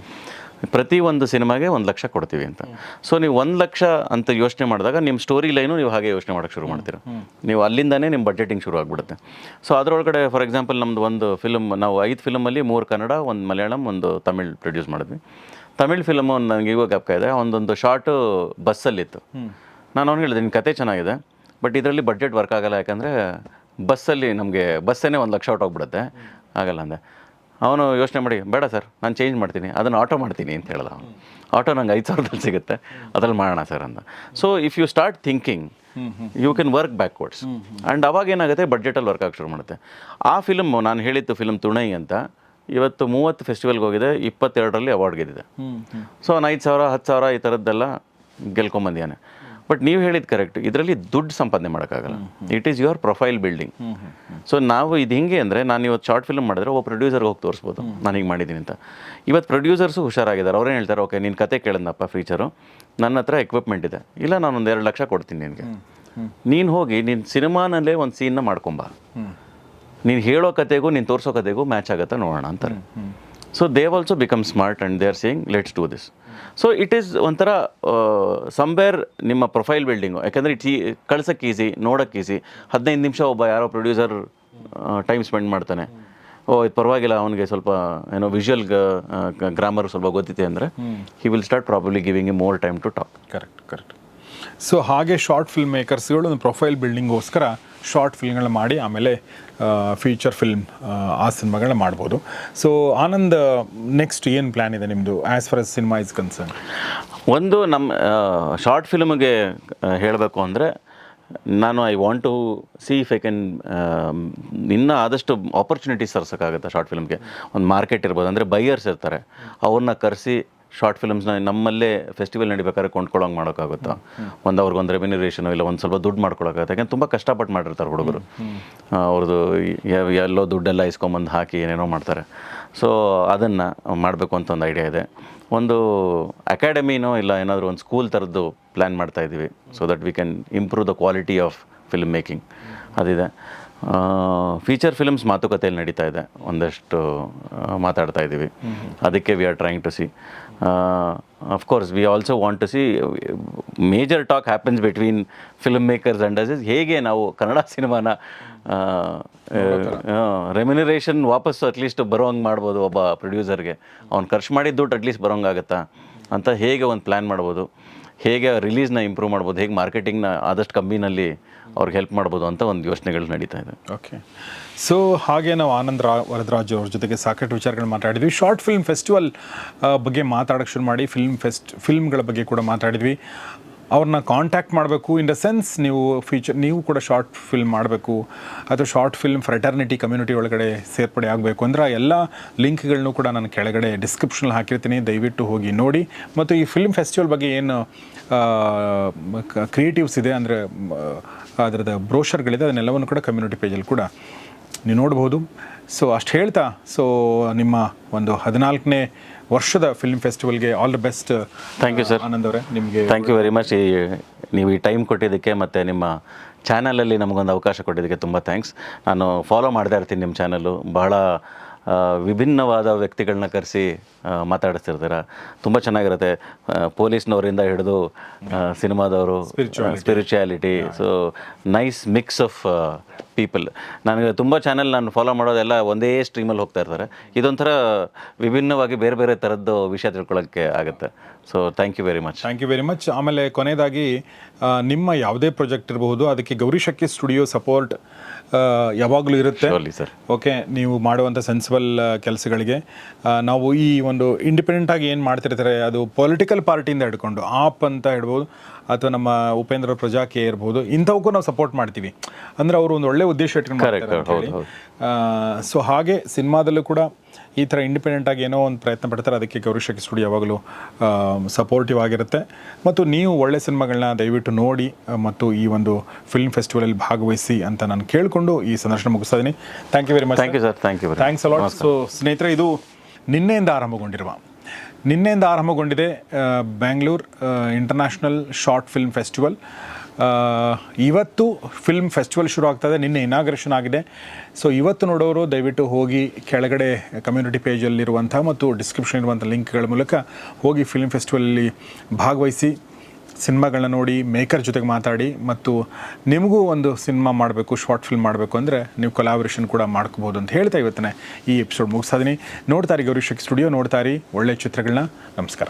ಪ್ರತಿ ಒಂದು ಸಿನಿಮಾಗೆ ಒಂದು ಲಕ್ಷ ಕೊಡ್ತೀವಿ ಅಂತ. ಸೊ ನೀವು ಒಂದು ಲಕ್ಷ ಅಂತ ಯೋಚನೆ ಮಾಡಿದಾಗ ನಿಮ್ಮ ಸ್ಟೋರಿ ಲೈನು ನೀವು ಹಾಗೆ ಯೋಚನೆ ಮಾಡೋಕ್ಕೆ ಶುರು ಮಾಡ್ತೀರಾ. ನೀವು ಅಲ್ಲಿಂದನೇ ನಿಮ್ಮ ಬಜೆಟಿಂಗ್ ಶುರು ಆಗಿಬಿಡುತ್ತೆ. ಸೊ ಅದರೊಳಗಡೆ ಫಾರ್ ಎಕ್ಸಾಂಪಲ್ ನಮ್ಮದು ಒಂದು ಫಿಲಮ್ ನಾವು ಐದು ಫಿಲಮಲ್ಲಿ ಮೂರು ಕನ್ನಡ ಒಂದು ಮಲಯಾಳಂ ಒಂದು ತಮಿಳ್ ಪ್ರೊಡ್ಯೂಸ್ ಮಾಡಿದ್ವಿ. ತಮಿಳ್ ಫಿಲಮು ನನಗೆ ಇವಾಗ ಗಪ್ಪ ಇದೆ. ಒಂದೊಂದು ಶಾರ್ಟು ಬಸ್ಸಲ್ಲಿತ್ತು. ನಾನು ಅವ್ನು ಹೇಳಿದೆ ನಿನ್ನ ಕತೆ ಚೆನ್ನಾಗಿದೆ ಬಟ್ ಇದರಲ್ಲಿ ಬಜೆಟ್ ವರ್ಕ್ ಆಗಲ್ಲ ಯಾಕಂದರೆ ಬಸ್ಸಲ್ಲಿ ನಮಗೆ ಬಸ್ಸೇನೆ ಒಂದು ಲಕ್ಷ ಹೊಟ್ಟೋಗ್ಬಿಡುತ್ತೆ ಆಗಲ್ಲ ಅಂದೆ. ಅವನು ಯೋಚನೆ ಮಾಡಿ, ಬೇಡ ಸರ್, ನಾನು ಚೇಂಜ್ ಮಾಡ್ತೀನಿ, ಅದನ್ನು ಆಟೋ ಮಾಡ್ತೀನಿ ಅಂತ ಹೇಳ್ದ ಅವನು. ಆಟೋ ನಂಗೆ ಐದು ಸಾವಿರದಲ್ಲಿ ಸಿಗುತ್ತೆ, ಅದ್ರಲ್ಲಿ ಮಾಡೋಣ ಸರ್ ಅಂತ so if you start thinking you can work backwards and ಅವಾಗ ಏನಾಗುತ್ತೆ ಬಡ್ಜೆಟಲ್ಲಿ ವರ್ಕ್ ಆಗಿ ಶುರು ಮಾಡುತ್ತೆ. ಆ ಫಿಲಮ್ ನಾನು ಹೇಳಿದ್ದು ಫಿಲಮ್ ತುಣೈ ಅಂತ, ಇವತ್ತು ಮೂವತ್ತು ಫೆಸ್ಟಿವಲ್ಗೆ ಹೋಗಿದೆ, ಇಪ್ಪತ್ತೆರಡರಲ್ಲಿ ಅವಾರ್ಡ್ ಗೆದ್ದಿದೆ. ಸೊ ಅವ್ನು ಐದು ಸಾವಿರ, ಹತ್ತು ಸಾವಿರ ಈ ಥರದ್ದೆಲ್ಲ ಗೆಲ್ಕೊಂಬಂದಿದ್ದಾನೆ. ಬಟ್ ನೀವು ಹೇಳಿದ ಕರೆಕ್ಟ್ ಇದರಲ್ಲಿ ದುಡ್ಡು ಸಂಪಾದನೆ ಮಾಡೋಕ್ಕಾಗಲ್ಲ. It is your profile building so ನಾವು ಇದು ಹಿಂಗೆ ಅಂದರೆ ನಾನು ಇವತ್ತು ಶಾರ್ಟ್ ಫಿಲ್ಮ್ ಮಾಡಿದ್ರೆ ಒಬ್ಬ ಪ್ರೊಡ್ಯೂಸರ್ಗೆ ಹೋಗಿ ತೋರಿಸ್ಬೋದು. ನಾನು ಹಿಂಗೆ ಮಾಡಿದ್ದೀನಿ ಅಂತ. ಇವತ್ತು ಪ್ರೊಡ್ಯೂಸರ್ಸು ಹುಷಾರಾಗಿದ್ದಾರೆ. ಅವ್ರೇನು ಹೇಳ್ತಾರೆ ಓಕೆ ನಿನ್ನ ಕತೆ ಕೇಳಿದ್ನಪ್ಪ ಫೀಚರು ನನ್ನ ಹತ್ರ ಎಕ್ವಿಪ್ಮೆಂಟ್ ಇದೆ. ಇಲ್ಲ ನಾನು ಒಂದು ಎರಡು ಲಕ್ಷ ಕೊಡ್ತೀನಿ ನಿನಗೆ. ನೀನು ಹೋಗಿ ನಿನ್ನ ಸಿನಿಮಾನಲ್ಲೇ ಒಂದು ಸೀನ್ನ ಮಾಡ್ಕೊಂಬ. ನೀನು ಹೇಳೋ ಕತೆಗೂ ನೀನು ತೋರಿಸೋ ಕತೆಗೂ ಮ್ಯಾಚ್ ಆಗುತ್ತಾ ನೋಡೋಣ ಅಂತಾರೆ. So they also become smart and they are saying let's do this so it is ಒಂಥರ ಸಂಬೇರ್ ನಿಮ್ಮ ಪ್ರೊಫೈಲ್ ಬಿಲ್ಡಿಂಗು ಯಾಕಂದರೆ ಇಟ್ಸ್ ಈ ಕಳ್ಸೋಕ್ಕೆ ಈಸಿ ನೋಡೋಕ್ಕೆ ಈಸಿ ಹದಿನೈದು ನಿಮಿಷ ಒಬ್ಬ ಯಾರೋ ಪ್ರೊಡ್ಯೂಸರ್ ಟೈಮ್ ಸ್ಪೆಂಡ್ ಮಾಡ್ತಾನೆ ಓ ಇದು ಪರವಾಗಿಲ್ಲ ಅವನಿಗೆ ಸ್ವಲ್ಪ ಏನೋ ವಿಜುವಲ್ ಗ್ರಾಮರ್ ಸ್ವಲ್ಪ ಗೊತ್ತಿದೆ ಅಂದರೆ he will start probably giving a more time to talk correct correct so ಹಾಗೆ ಶಾರ್ಟ್ ಫಿಲ್ಮ್ ಮೇಕರ್ಸ್ಗಳು ಒಂದು ಪ್ರೊಫೈಲ್ ಬಿಲ್ಡಿಂಗ್ಗೋಸ್ಕರ ಶಾರ್ಟ್ ಫಿಲ್ಮ್ಗಳನ್ನ ಮಾಡಿ ಆಮೇಲೆ ಫೀಚರ್ ಫಿಲ್ಮ್ ಆ ಸಿನಿಮಾಗಳನ್ನ ಮಾಡ್ಬೋದು. ಸೊ ಆನಂದ್ ನೆಕ್ಸ್ಟ್ ಏನು ಪ್ಲ್ಯಾನ್ ಇದೆ ನಿಮ್ಮದು as far as cinema is concern ಒಂದು ನಮ್ಮ ಶಾರ್ಟ್ ಫಿಲ್ಮ್ಗೆ ಹೇಳಬೇಕು ಅಂದರೆ, ನಾನು I want to see if I can ಇನ್ನೂ ಆದಷ್ಟು ಆಪರ್ಚುನಿಟೀಸ್ ತರ್ಸೋಕ್ಕಾಗುತ್ತೆ ಶಾರ್ಟ್ ಫಿಲ್ಮ್ಗೆ ಒಂದು ಮಾರ್ಕೆಟ್ ಇರ್ಬೋದು, ಅಂದರೆ ಬೈಯರ್ಸ್ ಇರ್ತಾರೆ. ಅವ್ರನ್ನ ಕರೆಸಿ ಶಾರ್ಟ್ ಫಿಲ್ಮ್ಸ್ನ ನಮ್ಮಲ್ಲೇ ಫೆಸ್ಟಿವಲ್ ನಡಿಬೇಕಾದ್ರೆ ಕೊಂಡ್ಕೊಳ್ಳೋಂಗೆ ಮಾಡೋಕ್ಕಾಗುತ್ತಾ? ಒಂದು ಅವ್ರಿಗೊಂದು ರೆಮ್ಯುನರೇಷನು ಇಲ್ಲ, ಒಂದು ಸ್ವಲ್ಪ ದುಡ್ಡು ಮಾಡ್ಕೊಳಕ್ಕಾಗುತ್ತೆ. ಯಾಕಂದ್ರೆ ತುಂಬ ಕಷ್ಟಪಟ್ಟು ಮಾಡಿರ್ತಾರೆ ಹುಡುಗರು. ಅವ್ರದ್ದು ಎಲ್ಲೋ ದುಡ್ಡೆಲ್ಲ ಇಸ್ಕೊಂಬಂದು ಹಾಕಿ ಏನೇನೋ ಮಾಡ್ತಾರೆ. ಸೊ ಅದನ್ನು ಮಾಡಬೇಕು ಅಂತ ಒಂದು ಐಡಿಯಾ ಇದೆ. ಒಂದು ಅಕಾಡೆಮಿನೋ ಇಲ್ಲ ಏನಾದರೂ ಒಂದು ಸ್ಕೂಲ್ ಥರದ್ದು ಪ್ಲ್ಯಾನ್ ಮಾಡ್ತಾ ಇದ್ದೀವಿ so that we can improve the quality of film making ಅದಿದೆ. ಫೀಚರ್ ಫಿಲ್ಮ್ಸ್ ಮಾತುಕತೆಯಲ್ಲಿ ನಡೀತಾ ಇದೆ. ಒಂದಷ್ಟು ಮಾತಾಡ್ತಾ ಇದ್ದೀವಿ. ಅದಕ್ಕೆ we are trying to see of course we also want to see major talk happens between film makers and us ಹೇಗೆ ನಾವು ಕನ್ನಡ ಸಿನಿಮಾನ ರೆಮ್ಯುನರೇಷನ್ ವಾಪಸ್ಸು ಅಟ್ಲೀಸ್ಟ್ ಬರೋಂಗೆ ಮಾಡ್ಬೋದು ಒಬ್ಬ ಪ್ರೊಡ್ಯೂಸರ್ಗೆ ಅವ್ನು ಖರ್ಚು ಮಾಡಿದ ದುಡ್ಡು ಅಟ್ಲೀಸ್ಟ್ ಬರೋಂಗಾಗತ್ತಾ ಅಂತ ಹೇಗೆ ಒಂದು ಪ್ಲ್ಯಾನ್ ಮಾಡ್ಬೋದು? ಹೇಗೆ ರಿಲೀಸ್ನ ಇಂಪ್ರೂವ್ ಮಾಡ್ಬೋದು? ಹೇಗೆ ಮಾರ್ಕೆಟಿಂಗ್ನ ಆದಷ್ಟು ಕಮ್ಮಿನಲ್ಲಿ ಅವ್ರಿಗೆ ಹೆಲ್ಪ್ ಮಾಡ್ಬೋದು ಅಂತ ಒಂದು ಯೋಚನೆಗಳು ನಡೀತಾ ಇದೆ. ಓಕೆ ಸೊ ಹಾಗೆ ನಾವು ಆನಂದ್ ರಾ, ವರದರಾಜ್ ಅವ್ರ ಜೊತೆಗೆ ಸಾಕಷ್ಟು ವಿಚಾರಗಳು ಮಾತಾಡಿದ್ವಿ. ಶಾರ್ಟ್ ಫಿಲ್ಮ್ ಫೆಸ್ಟಿವಲ್ ಬಗ್ಗೆ ಮಾತಾಡೋಕ್ಕೆ ಶುರು ಮಾಡಿ ಫಿಲ್ಮ್ ಫೆಸ್ಟ್ ಫಿಲ್ಮ್ಗಳ ಬಗ್ಗೆ ಕೂಡ ಮಾತಾಡಿದ್ವಿ. ಅವ್ರನ್ನ ಕಾಂಟ್ಯಾಕ್ಟ್ ಮಾಡಬೇಕು. ಇನ್ ದ ಸೆನ್ಸ್ ನೀವು ಫ್ಯೂಚರ್ ನೀವು ಕೂಡ ಶಾರ್ಟ್ ಫಿಲ್ಮ್ ಮಾಡಬೇಕು. ಅಥವಾ ಶಾರ್ಟ್ ಫಿಲ್ಮ್ ಫ್ರೆಟರ್ನಿಟಿ ಕಮ್ಯುನಿಟಿ ಒಳಗಡೆ ಸೇರ್ಪಡೆ ಆಗಬೇಕು. ಅಂದ್ರೆ ಎಲ್ಲ ಲಿಂಕ್ಗಳನ್ನೂ ಕೂಡ ನಾನು ಕೆಳಗಡೆ ಡಿಸ್ಕ್ರಿಪ್ಷನ್ ಹಾಕಿರ್ತೀನಿ. ದಯವಿಟ್ಟು ಹೋಗಿ ನೋಡಿ. ಮತ್ತು ಈ ಫಿಲ್ಮ್ ಫೆಸ್ಟಿವಲ್ ಬಗ್ಗೆ ಏನು ಕ್ರಿಯೇಟಿವ್ಸ್ ಇದೆ, ಅಂದರೆ ಅದರದ ಬ್ರೋಷರ್ಗಳಿದೆ ಅದನ್ನೆಲ್ಲವನ್ನು ಕೂಡ ಕಮ್ಯುನಿಟಿ ಪೇಜಲ್ಲಿ ಕೂಡ ನೀವು ನೋಡ್ಬೋದು. ಸೊ ಅಷ್ಟು ಹೇಳ್ತಾ. ಸೊ ನಿಮ್ಮ ಒಂದು ಹದಿನಾಲ್ಕನೇ ವರ್ಷದ film ಫೆಸ್ಟಿವಲ್ಗೆ all the best thank you sir Anand ಅವರೇ. ನಿಮಗೆ ಥ್ಯಾಂಕ್ ಯು ವೆರಿ ಮಚ್ ಈ ನೀವು ಈ ಟೈಮ್ ಕೊಟ್ಟಿದ್ದಕ್ಕೆ ಮತ್ತು ನಿಮ್ಮ ಚಾನಲಲ್ಲಿ ನಮಗೊಂದು ಅವಕಾಶ ಕೊಟ್ಟಿದ್ದಕ್ಕೆ ತುಂಬ ಥ್ಯಾಂಕ್ಸ್ ನಾನು ಫಾಲೋ ಮಾಡ್ತಾ ಇರ್ತೀನಿ ನಿಮ್ಮ ಚಾನಲ್ಲು ಬಹಳ ವಿಭಿನ್ನವಾದ ವ್ಯಕ್ತಿಗಳನ್ನ ಕರೆಸಿ ಮಾತಾಡಿಸ್ತಿರ್ತೀರ? ತುಂಬ ಚೆನ್ನಾಗಿರುತ್ತೆ. ಪೊಲೀಸ್ನವರಿಂದ ಹಿಡಿದು ಸಿನಿಮಾದವರು spirituality so nice mix of people ನನಗೆ ತುಂಬ ಚಾನೆಲ್ ನಾನು ಫಾಲೋ ಮಾಡೋದೆಲ್ಲ ಒಂದೇ ಸ್ಟ್ರೀಮಲ್ಲಿ ಹೋಗ್ತಾ ಇರ್ತಾರೆ. ಇದೊಂಥರ ವಿಭಿನ್ನವಾಗಿ ಬೇರೆ ಬೇರೆ ಥರದ್ದು ವಿಷಯ ತಿಳ್ಕೊಳ್ಳೋಕ್ಕೆ ಆಗುತ್ತೆ. So thank you very much thank you very much ಆಮೇಲೆ ಕೊನೆಯದಾಗಿ ನಿಮ್ಮ ಯಾವುದೇ ಪ್ರಾಜೆಕ್ಟ್ ಇರಬಹುದು ಅದಕ್ಕೆ ಗೌರಿ ಶಕ್ತಿ ಸ್ಟುಡಿಯೋ ಸಪೋರ್ಟ್ ಯಾವಾಗಲೂ ಇರುತ್ತೆ. ಸರ್. ಓಕೆ ನೀವು ಮಾಡುವಂಥ ಸೆನ್ಸಿಬಲ್ ಕೆಲಸಗಳಿಗೆ. ನಾವು ಈ ಒಂದು ಇಂಡಿಪೆಂಡೆಂಟಾಗಿ ಏನು ಮಾಡ್ತಿರ್ತಾರೆ ಅದು ಪೊಲಿಟಿಕಲ್ ಪಾರ್ಟಿಯಿಂದ ಹಿಡ್ಕೊಂಡು ಆಪ್ ಅಂತ ಹೇಳ್ಬೋದು. ಅಥವಾ ನಮ್ಮ ಉಪೇಂದ್ರ ಪ್ರಜಾಕೆ ಇರ್ಬೋದು ಇಂಥವಕ್ಕೂ ನಾವು ಸಪೋರ್ಟ್ ಮಾಡ್ತೀವಿ. ಅಂದರೆ ಅವರು ಒಂದು ಒಳ್ಳೆ ಉದ್ದೇಶ ಇಟ್ಕೊಂಡು. ಸೊ ಹಾಗೆ ಸಿನಿಮಾದಲ್ಲೂ ಕೂಡ ಈ ಥರ ಇಂಡಿಪೆಂಡೆಂಟ್ ಆಗಿ ಏನೋ ಒಂದು ಪ್ರಯತ್ನ ಪಡ್ತಾರೆ ಅದಕ್ಕೆ ಗೌರಿಶಕ್ತಿ ಸ್ಟುಡಿಯೋ ಯಾವಾಗಲೂ ಸಪೋರ್ಟಿವ್ ಆಗಿರುತ್ತೆ. ಮತ್ತು ನೀವು ಒಳ್ಳೆ ಸಿನಿಮಾಗಳನ್ನ ದಯವಿಟ್ಟು ನೋಡಿ ಮತ್ತು ಈ ಒಂದು ಫಿಲ್ಮ್ ಫೆಸ್ಟಿವಲಲ್ಲಿ ಭಾಗವಹಿಸಿ ಅಂತ ನಾನು ಕೇಳಿಕೊಂಡು ಈ ಸಂದರ್ಶನ ಮುಗಿಸ್ತಾ ಇದ್ದೀನಿ thank you very much thank you sir thank you thanks a lot so ಸ್ನೇಹಿತರೆ ಇದು ನಿನ್ನೆಯಿಂದ ಆರಂಭಗೊಂಡಿರುವ ನಿನ್ನೆಯಿಂದ ಆರಂಭಗೊಂಡಿದೆ Bangalore international short film festival ಇವತ್ತು ಫಿಲ್ಮ್ ಫೆಸ್ಟಿವಲ್ ಶುರು ಆಗ್ತದೆ, ನಿನ್ನೆ ಇನಾಗ್ರೇಷನ್ ಆಗಿದೆ. ಸೊ ಇವತ್ತು ನೋಡೋರು ದಯವಿಟ್ಟು ಹೋಗಿ ಕೆಳಗಡೆ ಕಮ್ಯುನಿಟಿ ಪೇಜಲ್ಲಿರುವಂಥ ಮತ್ತು ಡಿಸ್ಕ್ರಿಪ್ಷನ್ ಇರುವಂಥ ಲಿಂಕ್ಗಳ ಮೂಲಕ ಹೋಗಿ ಫಿಲ್ಮ್ ಫೆಸ್ಟಿವಲಲ್ಲಿ ಭಾಗವಹಿಸಿ. ಸಿನಿಮಾಗಳನ್ನ ನೋಡಿ ಮೇಕರ್ ಜೊತೆಗೆ ಮಾತಾಡಿ ಮತ್ತು ನಿಮಗೂ ಒಂದು ಸಿನಿಮಾ ಮಾಡಬೇಕು ಶಾರ್ಟ್ ಫಿಲ್ಮ್ ಮಾಡಬೇಕು ಅಂದರೆ ನೀವು ಕೊಲಾಬ್ರೇಷನ್ ಕೂಡ ಮಾಡ್ಕೋಬೋದು ಅಂತ ಹೇಳ್ತಾ ಇವತ್ತಿನ ಈ ಎಪಿಸೋಡ್ ಮುಗಿಸ್ತಾ ಇದೀನಿ. ನೋಡ್ತಾರೆ ಗೌರಿಶಕ್ ಸ್ಟುಡಿಯೋ ನೋಡ್ತಾರಿ ಒಳ್ಳೆ ಚಿತ್ರಗಳನ್ನ. ನಮಸ್ಕಾರ.